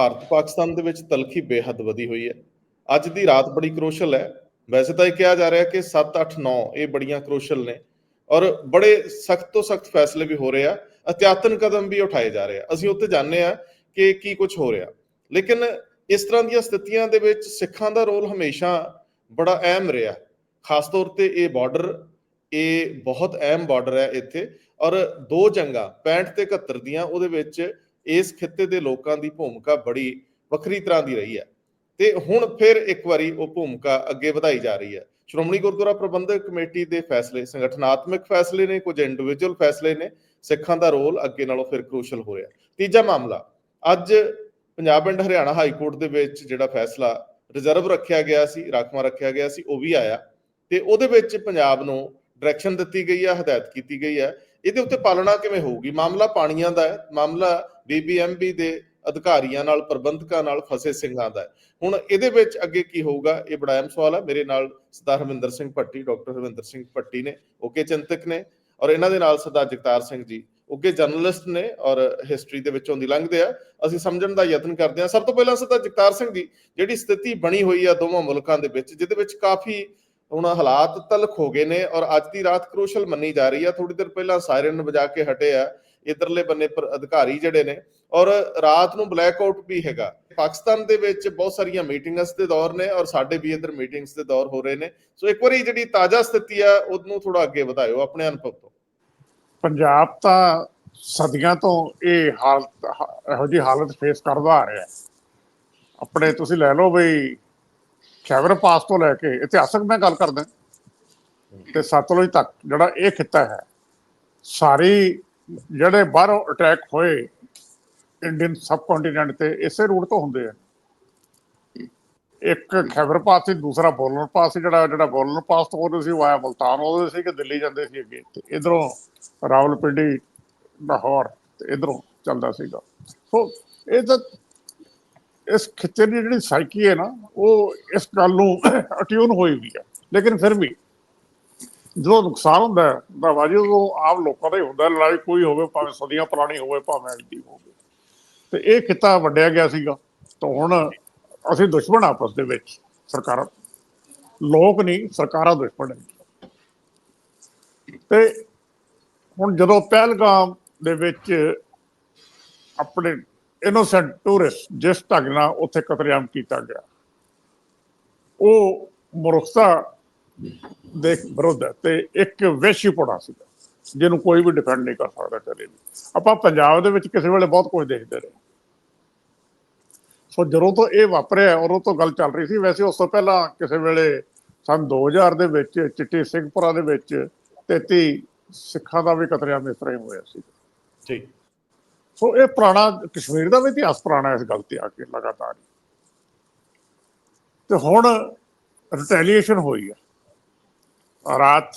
ਭਾਰਤ ਪਾਕਿਸਤਾਨ ਦੇ ਵਿੱਚ ਤਲਖੀ ਬੇਹੱਦ ਵਧੀ ਹੋਈ ਹੈ। ਅੱਜ ਦੀ ਰਾਤ ਬੜੀ ਕ੍ਰੋਸ਼ਲ ਹੈ। ਵੈਸੇ ਤਾਂ ਇਹ ਕਿਹਾ ਜਾ ਰਿਹਾ ਕਿ 7 8 9 ਇਹ ਬੜੀਆਂ ਕ੍ਰੋਸ਼ਲ ਨੇ ਔਰ ਬੜੇ ਸਖਤ ਤੋਂ ਸਖਤ ਫੈਸਲੇ ਵੀ ਹੋ ਰਹੇ ਆ। ਅਤਿਆਤਨ ਕਦਮ ਵੀ ਉਠਾਏ ਜਾ ਰਹੇ ਆ। ਅਸੀਂ ਉੱਤੇ ਜਾਣਦੇ ਆ ਕਿ ਕੀ ਕੁਝ ਹੋ ਰਿਹਾ। ਲੇਕਿਨ ਇਸ ਤਰ੍ਹਾਂ ਦੀਆਂ ਸਥਿਤੀਆਂ ਦੇ ਵਿੱਚ ਸਿੱਖਾਂ ਦਾ ਰੋਲ ਹਮੇਸ਼ਾ ਬੜਾ ਅਹਿਮ ਰਿਹਾ। ਖਾਸ ਤੌਰ ਤੇ ਇਹ ਬਾਰਡਰ, ਇਹ ਬਹੁਤ ਅਹਿਮ ਬਾਰਡਰ ਹੈ ਇੱਥੇ ਔਰ ਦੋ ਜੰਗਾਂ 65 ਤੇ 71 ਦੀਆਂ, ਉਹਦੇ ਵਿੱਚ ਇਸ ਖਿੱਤੇ ਦੇ ਲੋਕਾਂ ਦੀ ਭੂਮਿਕਾ ਬੜੀ ਵੱਖਰੀ ਤਰ੍ਹਾਂ ਦੀ ਰਹੀ ਹੈ। ਤੇ ਹੁਣ ਫਿਰ ਇੱਕ ਵਾਰੀ ਉਹ ਭੂਮਿਕਾ ਅੱਗੇ ਵਧਾਈ ਜਾ ਰਹੀ ਹੈ। ਸ਼੍ਰੋਮਣੀ ਗੁਰਦੁਆਰਾ ਪ੍ਰਬੰਧਕ ਕਮੇਟੀ ਦੇ ਫੈਸਲੇ, ਸੰਗਠਨਾਤਮਕ ਫੈਸਲੇ ਨੇ, ਕੁਝ ਇੰਡੀਵਿਜੂਅਲ ਫੈਸਲੇ ਨੇ, ਸਿੱਖਾਂ ਦਾ ਰੋਲ ਅੱਗੇ ਨਾਲੋਂ ਫਿਰ ਕ੍ਰੂਸ਼ਲ ਹੋ ਰਿਹਾ ਤੀਜਾ ਮਾਮਲਾ, ਅੱਜ Punjab and Haryana high court ਦੇ ਵਿੱਚ ਜਿਹੜਾ ਫੈਸਲਾ ਰਿਜ਼ਰਵ ਰੱਖਿਆ ਗਿਆ ਸੀ, ਰਾਖਵਾਂ ਰੱਖਿਆ ਗਿਆ ਸੀ, ਉਹ ਵੀ ਆਇਆ। ਤੇ ਉਹਦੇ ਵਿੱਚ ਪੰਜਾਬ ਨੂੰ ਡਾਇਰੈਕਸ਼ਨ ਦਿੱਤੀ ਗਈ ਹੈ, ਹਦਾਇਤ ਕੀਤੀ ਗਈ ਹੈ ਇਹਦੇ ਉੱਤੇ ਪਾਲਣਾ ਕਿਵੇਂ ਹੋਊਗੀ? ਮਾਮਲਾ ਪਾਣੀਆਂ ਦਾ ਹੈ, ਮਾਮਲਾ ਬੀਬੀਐਮਬੀ ਦੇ ਅਧਿਕਾਰੀਆਂ ਨਾਲ, ਪ੍ਰਬੰਧਕਾਂ ਨਾਲ, ਫਸੇ ਸਿੰਘਾਂ ਦਾ ਹੁਣ ਇਹਦੇ ਵਿੱਚ ਅੱਗੇ ਕੀ ਹੋਊਗਾ? ਇਹ ਬੜਾ ਅਹਿਮ ਸਵਾਲ ਹੈ। ਮੇਰੇ ਨਾਲ ਸਰਦਾਰ ਹਰਵਿੰਦਰ ਸਿੰਘ ਭੱਟੀ, ਡਾਕਟਰ ਹਰਵਿੰਦਰ ਸਿੰਘ ਭੱਟੀ ਨੇ, ਓਕੇ ਚਿੰਤਕ ਨੇ, ਔਰ ਇਹਨਾਂ ਦੇ ਨਾਲ ਸਰਦਾਰ ਜਗਤਾਰ ਸਿੰਘ ਜੀ, ਓਕੇ ਜਰਨਲਿਸਟ ਨੇ, ਔਰ ਹਿਸਟਰੀ ਦੇ ਵਿੱਚੋਂ ਦੀ ਲੰਘਦੇ ਆ। ਅਸੀਂ ਸਮਝਣ ਦਾ ਯਤਨ ਕਰਦੇ ਹਾਂ। ਸਭ ਤੋਂ ਪਹਿਲਾਂ ਸਰਦਾਰ ਜਗਤਾਰ ਸਿੰਘ ਜੀ, ਜਿਹੜੀ ਸਥਿਤੀ ਬਣੀ ਹੋਈ ਆ ਦੋਵਾਂ ਮੁਲਕਾਂ ਦੇ ਵਿੱਚ, ਜਿਹਦੇ ਵਿੱਚ ਕਾਫੀ ਹੁਣ ਹਾਲਾਤ ਤਲਖ ਹੋ ਗਏ ਨੇ ਔਰ ਅੱਜ ਦੀ ਰਾਤ ਕ੍ਰੂਸ਼ਲ ਮੰਨੀ ਜਾ ਰਹੀ ਆ। ਥੋੜੀ ਦੇਰ ਪਹਿਲਾਂ ਸਾਇਰਨ ਵਜਾ ਕੇ ਹਟੇ ਆ। ਇਧਰਲੇ ਬੰਨੇ ਪਰ ਅਧਿਕਾਰੀ ਜਿਹੜੇ ਨੇ ਔਰ ਰਾਤ ਨੂੰ ਬਲੈਕ ਆਊਟ ਵੀ ਹੈਗਾ। ਪਾਕਿਸਤਾਨ ਦੇ ਵਿੱਚ ਬਹੁਤ ਸਾਰੀਆਂ ਮੀਟਿੰਗਸ ਦੇ ਦੌਰ ਨੇ ਔਰ ਸਾਡੇ ਵੀ ਇਧਰ ਮੀਟਿੰਗਸ ਦੇ ਦੌਰ ਹੋ ਰਹੇ ਨੇ। ਸੋ ਇੱਕ ਵਾਰੀ ਜਿਹੜੀ ਤਾਜ਼ਾ ਸਥਿਤੀ ਆ, ਉਹਨੂੰ ਥੋੜਾ ਅੱਗੇ ਵਧਾਇਓ ਆਪਣੇ ਅਨੁਭਵ ਤੋਂ। ਪੰਜਾਬ ਤਾਂ ਸਦੀਆਂ ਤੋਂ ਇਹ ਹਾਲਤ, ਇਹੋ ਜਿਹੀ ਹਾਲਤ ਫੇਸ ਕਰਦਾ ਆ ਰਿਹਾ। ਆਪਣੇ ਤੁਸੀਂ ਲੈ ਲਓ ਬਈ ਖੈਬਰ ਪਾਸ ਤੋਂ ਲੈ ਕੇ ਇਤਿਹਾਸਕ ਮੈਂ ਗੱਲ ਕਰਦਾ। ਤੇ ਸਤਲੁਜ ਤੱਕ ਜਿਹੜਾ ਇਹ ਖਿੱਤਾ ਹੈ, ਸਾਰੀ ਜਿਹੜੇ ਬਾਹਰੋਂ ਅਟੈਕ ਹੋਏ ਇੰਡੀਅਨ ਸਬ ਕੰਟੀਨੈਂਟ ਤੇ ਇਸੇ ਰੂਟ ਤੋਂ ਹੁੰਦੇ ਆ। ਇੱਕ ਖੈਬਰ ਪਾਸ ਸੀ, ਦੂਸਰਾ ਬੋਲਨ ਪਾਸ ਸੀ, ਜਿਹੜਾ ਜਿਹੜਾ ਬੋਲਨ ਪਾਸ ਤੋਂ ਉਹਦੇ ਸੀ, ਉਹ ਆਇਆ ਮਲਤਾਨ, ਉਹਦੇ ਸੀ ਕਿ ਦਿੱਲੀ ਜਾਂਦੇ ਸੀ ਅੱਗੇ। ਤੇ ਇਧਰੋਂ ਰਾਵਲਪਿੰਡੀ, ਲਾਹੌਰ, ਤੇ ਇਧਰੋਂ ਚੱਲਦਾ ਸੀਗਾ। ਸੋ ਇਹ ਤਾਂ ਇਸ ਖਿੱਤੇ ਦੀ ਜਿਹੜੀ ਸਾਈਕੀ ਹੈ ਨਾ, ਉਹ ਇਸ ਗੱਲ ਨੂੰ ਅਟਿਊਨ ਹੋਈ ਵੀ ਹੈ। ਲੇਕਿਨ ਫਿਰ ਵੀ ਜਦੋਂ ਨੁਕਸਾਨ ਹੁੰਦਾ ਹੈ ਦਾ ਵਾਜੂ ਉਹ ਆਮ ਲੋਕਾਂ ਦਾ ਹੀ ਹੁੰਦਾ ਲੜਾਈ ਕੋਈ ਹੋਵੇ, ਭਾਵੇਂ ਸਦੀਆਂ ਪੁਰਾਣੀ ਹੋਵੇ, ਭਾਵੇਂ ਅੱਜ ਦੀ ਹੋਵੇ। ਤੇ ਇਹ ਖਿੱਤਾ ਵੰਡਿਆ ਗਿਆ ਸੀਗਾ। ਤਾਂ ਹੁਣ ਅਸੀਂ ਦੁਸ਼ਮਣ ਆਪਸ ਦੇ ਵਿੱਚ, ਸਰਕਾਰਾਂ। ਲੋਕ ਨਹੀਂ, ਸਰਕਾਰਾਂ ਦੁਸ਼ਮਣ ਹੈ ਤੇ ਹੁਣ ਜਦੋਂ ਪਹਿਲਗਾਮ ਦੇ ਵਿੱਚ ਆਪਣੇ ਇਨੋਸੈਂਟ ਟੂਰਿਸਟ ਜਿਸ ਢੰਗ ਨਾਲ ਉੱਥੇ ਕਤਲੇਆਮ ਕੀਤਾ ਗਿਆ, ਉਹ ਮਨੁੱਖਤਾ ਦੇ ਵਿਰੁੱਧ ਤੇ ਇੱਕ ਵੈਸ਼ੀਪੁਣਾ ਸੀਗਾ ਜਿਹਨੂੰ ਕੋਈ ਵੀ ਡਿਫੈਂਡ ਨਹੀਂ ਕਰ ਸਕਦਾ ਕਦੇ ਵੀ। ਆਪਾਂ ਪੰਜਾਬ ਦੇ ਵਿੱਚ ਕਿਸੇ ਵੇਲੇ ਬਹੁਤ ਕੁਝ ਦੇਖਦੇ ਰਹੇ। ਸੋ ਜਦੋਂ ਤੋਂ ਇਹ ਵਾਪਰਿਆ, ਉਦੋਂ ਤੋਂ ਗੱਲ ਚੱਲ ਰਹੀ ਸੀ, ਵੈਸੇ ਉਸ ਤੋਂ ਪਹਿਲਾਂ ਕਿਸੇ ਵੇਲੇ ਸਨ 2000 ਦੇ ਵਿੱਚ, ਚਿੱਟੀ ਸਿੰਘਪੁਰਾ ਦੇ ਵਿੱਚ 33 ਸਿੱਖਾਂ ਦਾ ਵੀ ਕਤਲੇਆਮ ਇਸ ਤਰ੍ਹਾਂ ਹੀ ਹੋਇਆ ਸੀ। ਜੀ ਸੋ ਇਹ ਪੁਰਾਣਾ ਕਸ਼ਮੀਰ ਦਾ ਵੀ ਇਤਿਹਾਸ ਪੁਰਾਣਾ ਇਸ ਗੱਲ ਤੇ ਆ ਕੇ ਲਗਾਤਾਰ ਹੀ। ਤੇ ਹੁਣ ਰਿਟੈਲੀਏਸ਼ਨ ਹੋਈ ਹੈ। ਰਾਤ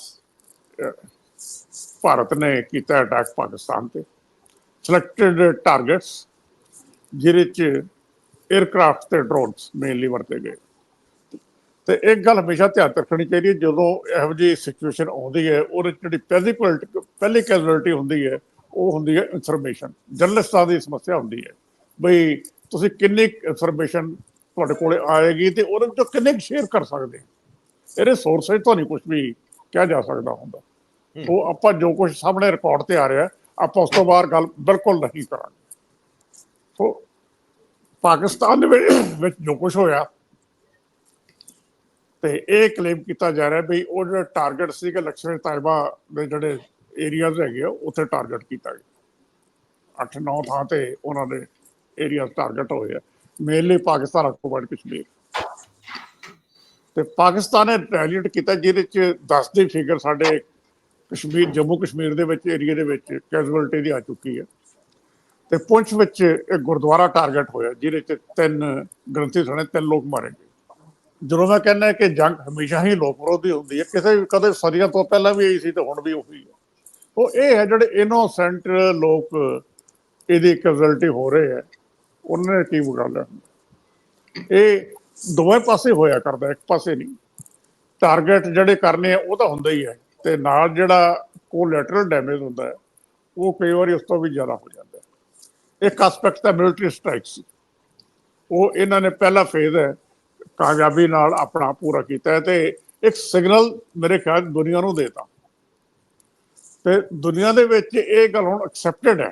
ਭਾਰਤ ਨੇ ਕੀਤਾ ਅਟੈਕ ਪਾਕਿਸਤਾਨ ਤੇ। ਸਿਲੈਕਟਡ ਟਾਰਗੇਟਸ ਜਿਹਦੇ ਚ 에ਅਰਕ੍ਰਾਫਟ ਤੇ ਡਰੋਨਸ ਮੇਨਲੀ ਵਰਤੇ ਗਏ। ਤੇ ਇੱਕ ਗੱਲ ਹਮੇਸ਼ਾ ਧਿਆਨ ਰੱਖਣੀ ਚਾਹੀਦੀ ਹੈ, ਜਦੋਂ ਇਹੋ ਜਿਹੀ ਸਿਚੁਏਸ਼ਨ ਆਉਂਦੀ ਹੈ, ਉਹਦੇ 'ਚ ਜਿਹੜੀ ਪਹਿਲੀ ਪੋਲਿਟ- ਪਹਿਲੀ ਕੈਜ਼ੁਅਲਟੀ ਹੁੰਦੀ ਹੈ ਉਹ ਹੁੰਦੀ ਹੈ ਇਨਫੋਰਮੇਸ਼ਨ ਜਰਨਲਿਸਟਾਂ ਦੀ ਸਮੱਸਿਆ ਹੁੰਦੀ ਹੈ। ਬਈ ਤੁਸੀਂ ਕਿੰਨੀ ਇਨਫੋਰਮੇਸ਼ਨ ਤੁਹਾਡੇ ਕੋਲੇ ਆਏਗੀ ਤੇ ਉਹਦੇ ਵਿੱਚੋਂ ਕਿੰਨੇ ਸ਼ੇਅਰ ਕਰ ਸਕਦੇ ਹੋ। ਇਹਦੇ ਸੋਰਸਸ ਤੋਂ ਨਹੀਂ ਕੁਝ ਵੀ ਕਿਹਾ ਜਾ ਸਕਦਾ ਹੁੰਦਾ। ਉਹ ਆਪਾਂ ਜੋ ਕੁਝ ਸਾਹਮਣੇ ਰਿਕਾਰਡ ਤੇ ਆ ਰਿਹਾ ਆਪਾਂ ਉਸ ਤੋਂ ਬਾਹਰ ਗੱਲ ਬਿਲਕੁਲ ਨਹੀਂ ਕਰਾਂਗੇ। ਸੋ ਪਾਕਿਸਤਾਨ ਦੇ ਵਿੱਚ ਵਿੱਚ ਜੋ ਕੁਝ ਹੋਇਆ ਤੇ ਇਹ ਕਲੇਮ ਕੀਤਾ ਜਾ ਰਿਹਾ ਵੀ ਉਹ ਜਿਹੜਾ ਟਾਰਗੇਟ ਸੀਗਾ ਲਕਸ਼ਮਣ ਤਾਇਬਾ ਦੇ ਜਿਹੜੇ ਏਰੀਆਜ਼ ਹੈਗੇ ਆ, ਉੱਥੇ ਟਾਰਗੇਟ ਕੀਤਾ ਗਿਆ। 8-9 ਥਾਂ ਤੇ ਉਹਨਾਂ ਦੇ ਏਰੀਆ ਟਾਰਗੇਟ ਹੋਏ ਆ। ਮੇਨਲੀ ਪਾਕਿਸਤਾਨ ਅਕਬਰ ਕਸ਼ਮੀਰ ਤੇ ਪਾਕਿਸਤਾਨ ਨੇ ਰਿਟੈਲੀਏਟ ਕੀਤਾ, ਜਿਹਦੇ ਚ 10 ਦੀ ਫਿਗਰ ਸਾਡੇ ਕਸ਼ਮੀਰ, ਜੰਮੂ ਕਸ਼ਮੀਰ ਦੇ ਵਿੱਚ ਏਰੀਆ ਦੇ ਵਿੱਚ ਕੈਜੂਅਲਟੀ ਦੀ ਆ ਚੁੱਕੀ ਹੈ ਤੇ ਪੁੰਛ ਵਿੱਚ ਇੱਕ ਗੁਰਦੁਆਰਾ ਟਾਰਗੇਟ ਹੋਇਆ, ਜਿਹਦੇ ਚ ਤਿੰਨ ਗ੍ਰੰਥੀ ਸਣੇ, ਤਿੰਨ ਲੋਕ ਮਾਰੇ ਗਏ। ਜਦੋਂ ਮੈਂ ਕਹਿੰਦਾ ਕਿ ਜੰਗ ਹਮੇਸ਼ਾ ਹੀ ਲੋਕ ਵਿਰੋਧੀ ਹੁੰਦੀ ਹੈ, ਕਿਸੇ ਕਦੇ ਸਦੀਆਂ ਤੋਂ ਪਹਿਲਾਂ ਵੀ ਇਹੀ ਸੀ ਤੇ ਹੁਣ ਵੀ ਉਹੀ ਹੈ। ਉਹ ਇਹ ਹੈ ਜਿਹੜੇ ਇਨੋਸੈਂਟ ਲੋਕ ਇਹਦੀ ਕੈਜ਼ੁਅਲਟੀ ਹੋ ਰਹੇ ਹੈ। ਉਹਨਾਂ ਨੇ ਕੀ ਵਿਗਾੜਿਆ ਇਹ ਦੋਵੇਂ ਪਾਸੇ ਹੋਇਆ ਕਰਦਾ, ਇੱਕ ਪਾਸੇ ਨਹੀਂ। ਟਾਰਗੇਟ ਜਿਹੜੇ ਕਰਨੇ ਆ, ਉਹ ਤਾਂ ਹੁੰਦਾ ਹੀ ਹੈ ਤੇ ਨਾਲ ਜਿਹੜਾ ਕੋਲੈਟਰਲ ਡੈਮੇਜ ਹੁੰਦਾ ਹੈ, ਉਹ ਕਈ ਵਾਰੀ ਉਸ ਤੋਂ ਵੀ ਜ਼ਿਆਦਾ ਹੋ ਜਾਂਦਾ ਹੈ। ਇੱਕ ਐਸਪੈਕਟ ਤਾਂ ਮਿਲਟਰੀ ਸਟ੍ਰਾਈਕਸ ਉਹ ਇਹਨਾਂ ਨੇ ਪਹਿਲਾ ਫੇਜ਼ ਹੈ, ਕਾਮਯਾਬੀ ਨਾਲ ਆਪਣਾ ਪੂਰਾ ਕੀਤਾ ਹੈ ਤੇ ਇੱਕ ਸਿਗਨਲ ਮੇਰੇ ਖਿਆਲ ਦੁਨੀਆ ਨੂੰ ਦੇਤਾ। ਤੇ ਦੁਨੀਆ ਦੇ ਵਿੱਚ ਇਹ ਗੱਲ ਹੁਣ ਐਕਸੈਪਟਡ ਹੈ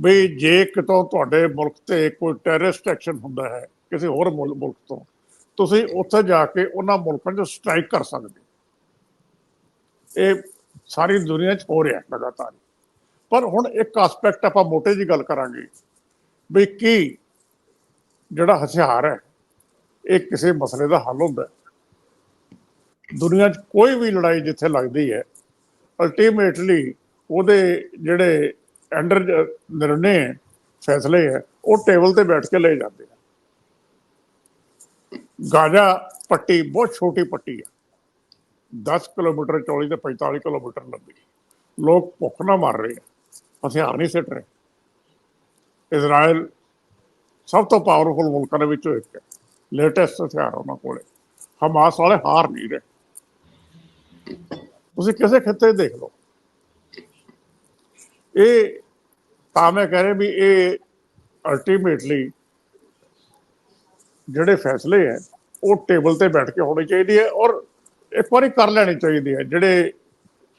ਵੀ ਜੇ ਕਿਤੋਂ ਤੁਹਾਡੇ ਮੁਲਕ ਤੇ ਕੋਈ ਟੈਰਰਿਸਟ ਐਕਸ਼ਨ ਹੁੰਦਾ ਹੈ, ਕਿਸੇ ਹੋਰ ਮੁਲ- ਮੁਲਕ ਤੋਂ, ਤੁਸੀਂ ਉੱਥੇ ਜਾ ਕੇ ਉਹਨਾਂ ਮੁਲਕਾਂ 'ਚ ਸਟ੍ਰਾਈਕ ਕਰ ਸਕਦੇ ਹੋ। ਇਹ ਸਾਰੀ ਦੁਨੀਆ 'ਚ ਹੋ ਰਿਹਾ ਲਗਾਤਾਰ ਪਰ ਹੁਣ ਇੱਕ ਐਸਪੈਕਟ ਆਪਾਂ ਮੋਟੇ ਜੀ ਗੱਲ ਕਰਾਂਗੇ ਵੀ ਕੀ ਜਿਹੜਾ ਹਥਿਆਰ ਹੈ, ਇਹ ਕਿਸੇ ਮਸਲੇ ਦਾ ਹੱਲ ਹੁੰਦਾ ਦੁਨੀਆ 'ਚ ਕੋਈ ਵੀ ਲੜਾਈ ਜਿੱਥੇ ਲੱਗਦੀ ਹੈ ਅਲਟੀਮੇਟਲੀ ਉਹਦੇ ਜਿਹੜੇ ਅੰਡਰ ਨਿਰਣੇ ਹੈ, ਫੈਸਲੇ ਹੈ ਉਹ ਟੇਬਲ ਤੇ ਬੈਠ ਕੇ ਲਏ ਜਾਂਦੇ ਆ। ਗਾਜ਼ਾ ਪੱਟੀ ਬਹੁਤ ਛੋਟੀ ਪੱਟੀ ਹੈ 10 ਕਿਲੋਮੀਟਰ ਚੌੜੀ ਤੇ 45 ਕਿਲੋਮੀਟਰ ਲੰਬੀ। ਲੋਕ ਭੁੱਖ ਨਾ ਮਰ ਰਹੇ ਆ। ਹਥਿਆਰ ਨਹੀਂ ਸਿੱਟ ਰਹੇ। ਇਜ਼ਰਾਈਲ ਸਭ ਤੋਂ ਪਾਵਰਫੁਲ ਮੁਲਕਾਂ ਦੇ ਵਿੱਚੋਂ ਇੱਕ ਹੈ। ਲੇਟੈਸਟ ਹਥਿਆਰ ਉਹਨਾਂ ਕੋਲੇ। ਹਮਾਸ ਵਾਲੇ ਹਾਰ ਨਹੀਂ ਰਹੇ। ਤੁਸੀਂ ਕਿਸੇ ਖਿੱਤੇ ਦੇਖ ਲਓ। ਇਹ ਤਾਂ ਮੈਂ ਕਹਿ ਰਿਹਾ ਵੀ ਇਹ ਅਲਟੀਮੇਟਲੀ ਜਿਹੜੇ ਫੈਸਲੇ ਹੈ, ਉਹ ਟੇਬਲ ਤੇ ਬੈਠ ਕੇ ਹੋਣੇ ਚਾਹੀਦੇ ਹੈ ਔਰ ਇੱਕ ਵਾਰੀ ਕਰ ਲੈਣੀ ਚਾਹੀਦੀ ਹੈ। ਜਿਹੜੇ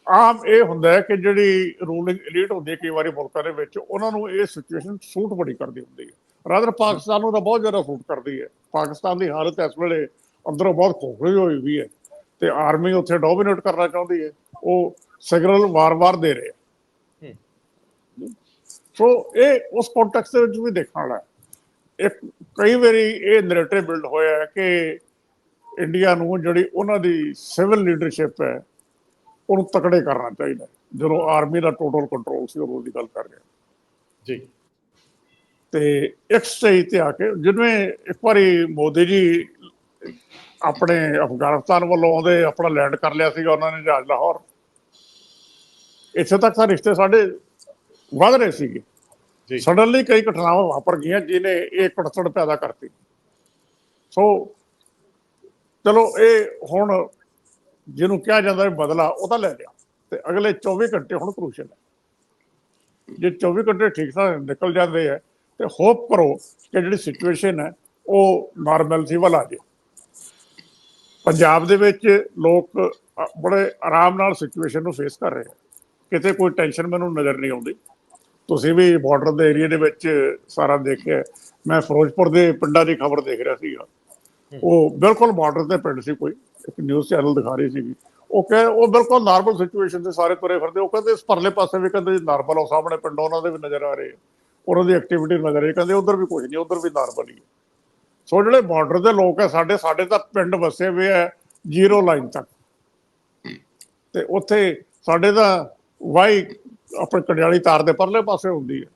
ਆਮ ਇਹ ਹੁੰਦਾ ਹੈ ਕਿ ਜਿਹੜੀ ਰੂਲਿੰਗ ਐਲੀਟ ਹੁੰਦੀ ਹੈ, ਕਈ ਵਾਰੀ ਮੁਲਕਾਂ ਦੇ ਵਿੱਚ, ਉਹਨਾਂ ਨੂੰ ਇਹ ਸਿਚੁਏਸ਼ਨ ਸੂਟ ਬੜੀ ਕਰਦੀ ਹੁੰਦੀ ਹੈ। ਰਾਦਰ ਪਾਕਿਸਤਾਨ ਨੂੰ ਤਾਂ ਬਹੁਤ ਜ਼ਿਆਦਾ ਸੂਟ ਕਰਦੀ ਹੈ। ਪਾਕਿਸਤਾਨ ਦੀ ਹਾਲਤ ਇਸ ਵੇਲੇ ਅੰਦਰੋਂ ਬਹੁਤ ਖੋਖਲੀ ਹੋਈ ਵੀ ਹੈ। ਤੇ ਆਰਮੀ ਉੱਥੇ ਡੋਮੀਨੇਟ ਕਰਨਾ ਚਾਹੁੰਦੀ ਹੈ ਉਹ ਸਿਗਨਲ ਵਾਰ-ਵਾਰ ਦੇ ਰਹੇ। ਸੋ ਇਹ ਉਸ ਕੰਟੈਕਸਟ ਦੇ ਵਿੱਚ ਵੀ ਦੇਖਣ ਵਾਲਾ ਹੈ। ਇੱਕ ਕਈ ਵਾਰੀ ਇਹ ਨੈਰੇਟਿਵ ਬਿਲਡ ਹੋਇਆ ਹੈ ਕਿ ਇੰਡੀਆ ਨੂੰ ਜਿਹੜੀ ਉਹਨਾਂ ਦੀ ਸਿਵਲ ਲੀਡਰਸ਼ਿਪ ਹੈ ਉਹਨੂੰ ਤਕੜੇ ਕਰਨਾ ਚਾਹੀਦਾ। ਜਦੋਂ ਆਰਮੀ ਦਾ ਟੋਟਲ ਕੰਟਰੋਲ ਸੀ ਉਦੋਂ ਦੀ ਗੱਲ ਕਰ ਰਿਹਾ ਜੀ ਤੇ ਇੱਕ ਸਟੇਜ ਤੇ ਆ ਕੇ ਜਿਵੇਂ ਇੱਕ ਵਾਰੀ ਮੋਦੀ ਜੀ ਆਪਣੇ ਅਫਗਾਨਿਸਤਾਨ ਵੱਲੋਂ ਆਉਂਦੇ ਆਪਣਾ ਲੈਂਡ ਕਰ ਲਿਆ ਸੀਗਾ ਉਹਨਾਂ ਨੇ ਜਹਾਜ਼ ਲਾਹੌਰ। ਇੱਥੇ ਤੱਕ ਤਾਂ ਰਿਸ਼ਤੇ ਸਾਡੇ ਵਧ ਰਹੇ ਸੀਗੇ। ਜੀ। ਸਡਨਲੀ ਕਈ ਘਟਨਾਵਾਂ ਵਾਪਰ ਗਈਆਂ ਜਿਨੇ ਇਹ ਕੜਤੜ ਪੈਦਾ ਕਰਤੀ। ਸੋ ਚਲੋ ਇਹ ਹੁਣ ਜਿਹਨੂੰ ਕਿਹਾ ਜਾਂਦਾ ਹੈ ਬਦਲਾ ਉਹ ਤਾਂ ਲੈ ਲਿਆ। ਤੇ ਅਗਲੇ 24 ਘੰਟੇ ਹੁਣ ਕ੍ਰੂਸ਼ਲ ਹੈ। ਜੇ 24 ਘੰਟੇ ਠੀਕ ਠਾਕ ਨਿਕਲ ਜਾਂਦੇ ਹੈ ਤੇ ਹੋਪ ਕਰੋ ਕਿ ਜਿਹੜੀ ਸਿਚੁਏਸ਼ਨ ਹੈ ਉਹ ਨਾਰਮਲਸੀ ਵੱਲ ਆ ਜਾਏ। ਪੰਜਾਬ ਦੇ ਵਿੱਚ ਲੋਕ ਬੜੇ ਆਰਾਮ ਨਾਲ ਸਿਚੁਏਸ਼ਨ ਨੂੰ ਫੇਸ ਕਰ ਰਹੇ ਆ। ਕਿਤੇ ਕੋਈ ਟੈਨਸ਼ਨ ਮੈਨੂੰ ਨਜ਼ਰ ਨਹੀਂ ਆਉਂਦੀ। ਤੁਸੀਂ ਵੀ ਬਾਰਡਰ ਦੇ ਏਰੀਆ ਦੇ ਵਿੱਚ ਸਾਰਾ ਦੇਖਿਆ ਮੈਂ ਫਿਰੋਜ਼ਪੁਰ ਦੇ ਪਿੰਡਾਂ ਦੀ ਖਬਰ ਦੇਖ ਰਿਹਾ ਸੀਗਾ। ਉਹ ਬਿਲਕੁਲ ਬਾਰਡਰ ਤੇ ਪਿੰਡ ਸੀ ਕੋਈ। ਇੱਕ ਨਿਊਜ਼ ਚੈਨਲ ਦਿਖਾ ਰਹੀ ਸੀਗੀ। ਉਹ ਕਹੇ ਉਹ ਬਿਲਕੁਲ ਨਾਰਮਲ ਸਿਚੁਏਸ਼ਨ ਤੇ ਸਾਰੇ ਤੁਰੇ ਫਿਰਦੇ। ਉਹ ਕਹਿੰਦੇ ਇਸ ਪਰਲੇ ਪਾਸੇ ਵੀ ਕਹਿੰਦੇ ਨਾਰਮਲ ਉਹ ਸਾਹਮਣੇ ਪਿੰਡ ਉਹਨਾਂ ਦੇ ਵੀ ਨਜ਼ਰ ਆ ਰਹੇ। ਉਹਨਾਂ ਦੀ ਐਕਟੀਵਿਟੀ ਨਜ਼ਰ ਆ ਰਹੀ ਕਹਿੰਦੇ ਉਧਰ ਵੀ ਕੁਝ ਨਹੀਂ ਉਧਰ ਵੀ ਨਾਰਮਲ ਹੀ ਹੈ। ਸੋ ਜਿਹੜੇ ਬਾਰਡਰ ਦੇ ਲੋਕ ਹੈ ਸਾਡੇ ਸਾਡੇ ਤਾਂ ਪਿੰਡ ਵਸੇ ਹੋਏ ਹੈ ਜ਼ੀਰੋ ਲਾਈਨ ਤੱਕ। ਤੇ ਉੱਥੇ ਸਾਡੇ ਤਾਂ ਵਾਈ ਆਪਣੇ ਕੜਿਆਲੀ ਤਾਰ ਦੇ ਪਰਲੇ ਪਾਸੇ ਹੁੰਦੀ ਹੈ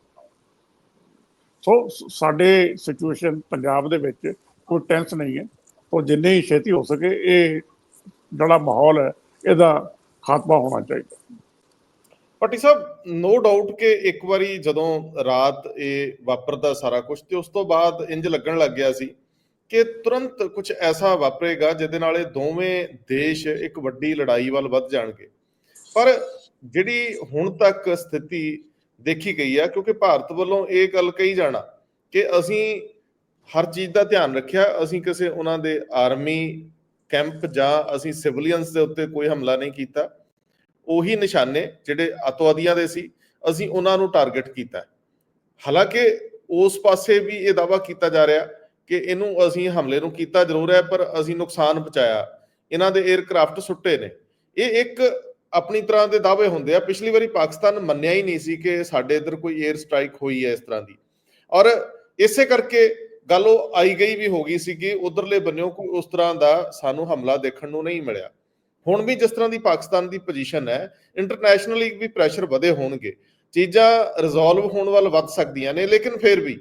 ਸੋ ਸਾਡੇ ਸਿਚੁਏਸ਼ਨ ਪੰਜਾਬ ਦੇ ਵਿੱਚ ਕੋਈ ਟੈਂਸ ਨਹੀਂ ਹੈ। ਉਹ ਜਿੰਨੀ ਹੀ ਛੇਤੀ ਹੋ ਸਕੇ ਇਹ ਜਿਹੜਾ ਮਾਹੌਲ ਹੈ, ਇਹਦਾ ਖਾਤਮਾ ਹੋਣਾ ਚਾਹੀਦਾ। ਪੱਟੀ ਸਾਹਿਬ ਨੋ ਡਾਊਟ ਕਿ ਇੱਕ ਵਾਰੀ ਜਦੋਂ ਰਾਤ ਇਹ ਵਾਪਰਦਾ ਸਾਰਾ ਕੁਝ ਤੇ ਉਸ ਤੋਂ ਬਾਅਦ ਇੰਜ ਲੱਗਣ ਲੱਗ ਗਿਆ ਸੀ ਕਿ ਤੁਰੰਤ ਕੁਝ ਐਸਾ ਵਾਪਰੇਗਾ ਜਿਹਦੇ ਨਾਲ ਇਹ ਦੋਵੇਂ ਦੇਸ਼ ਇੱਕ ਵੱਡੀ ਲੜਾਈ ਵੱਲ ਵੱਧ ਜਾਣਗੇ। ਪਰ ਜਿਹੜੀ ਹੁਣ ਤੱਕ ਸਥਿਤੀ ਦੇਖੀ ਗਈ ਆ, ਕਿਉਂਕਿ ਭਾਰਤ ਵੱਲੋਂ ਇਹ ਗੱਲ ਕਹੀ ਜਾਣਾ ਕਿ ਅਸੀਂ ਹਰ ਚੀਜ਼ ਦਾ ਧਿਆਨ ਰੱਖਿਆ, ਅਸੀਂ ਕਿਸੇ ਉਹਨਾਂ ਦੇ ਆਰਮੀ ਕੈਂਪ ਜਾਂ ਅਸੀਂ ਸਿਵਲੀਅਨਸ ਦੇ ਉੱਤੇ ਕੋਈ ਹਮਲਾ ਨਹੀਂ ਕੀਤਾ। ਉਹੀ ਨਿਸ਼ਾਨੇ ਜਿਹੜੇ ਅਤਵਾਦੀਆਂ ਦੇ ਸੀ, ਅਸੀਂ ਉਹਨਾਂ ਨੂੰ ਟਾਰਗੇਟ ਕੀਤਾ। ਹਾਲਾਂਕਿ ਉਸ ਪਾਸੇ ਵੀ ਇਹ ਦਾਵਾ ਕੀਤਾ ਜਾ ਰਿਹਾ ਕਿ ਇਹਨੂੰ ਅਸੀਂ ਹਮਲੇ ਨੂੰ ਕੀਤਾ ਜ਼ਰੂਰ ਹੈ, ਪਰ ਅਸੀਂ ਨੁਕਸਾਨ ਪਹੁੰਚਾਇਆ। ਇਹਨਾਂ ਦੇ 에ਅਰਕ੍ਰਾਫਟ ਸੁੱਟੇ ਨੇ। ਇਹ ਇੱਕ ਆਪਣੀ ਤਰ੍ਹਾਂ ਦੇ ਦਾਅਵੇ ਹੁੰਦੇ ਆ। ਪਿਛਲੀ ਵਾਰੀ ਪਾਕਿਸਤਾਨ ਮੰਨਿਆ ਹੀ ਨਹੀਂ ਸੀ ਕਿ ਸਾਡੇ ਇਧਰ ਕੋਈ 에ਅਰ ਸਟ੍ਰਾਈਕ ਹੋਈ ਹੈ ਇਸ ਤਰ੍ਹਾਂ ਦੀ। ਔਰ ਇਸੇ ਕਰਕੇ ਗੱਲ ਉਹ ਆਈ ਗਈ ਵੀ ਹੋ ਗਈ ਸੀ ਕਿ ਉਧਰਲੇ ਬੰਨਿਓ ਕੋਈ ਉਸ ਤਰ੍ਹਾਂ ਦਾ ਸਾਨੂੰ ਹਮਲਾ ਦੇਖਣ ਨੂੰ ਨਹੀਂ ਮਿਲਿਆ। ਹੁਣ ਵੀ ਜਿਸ ਤਰ੍ਹਾਂ ਦੀ ਪਾਕਿਸਤਾਨ ਦੀ ਪੋਜੀਸ਼ਨ ਹੈ ਇੰਟਰਨੈਸ਼ਨਲੀ ਵੀ ਪ੍ਰੈਸ਼ਰ ਵਧੇ ਹੋਣਗੇ। ਚੀਜ਼ਾਂ ਰਿਜ਼ੋਲਵ ਹੋਣ ਵੱਲ ਵੱਧ ਸਕਦੀਆਂ ਨੇ, ਲੇਕਿਨ ਫਿਰ ਵੀ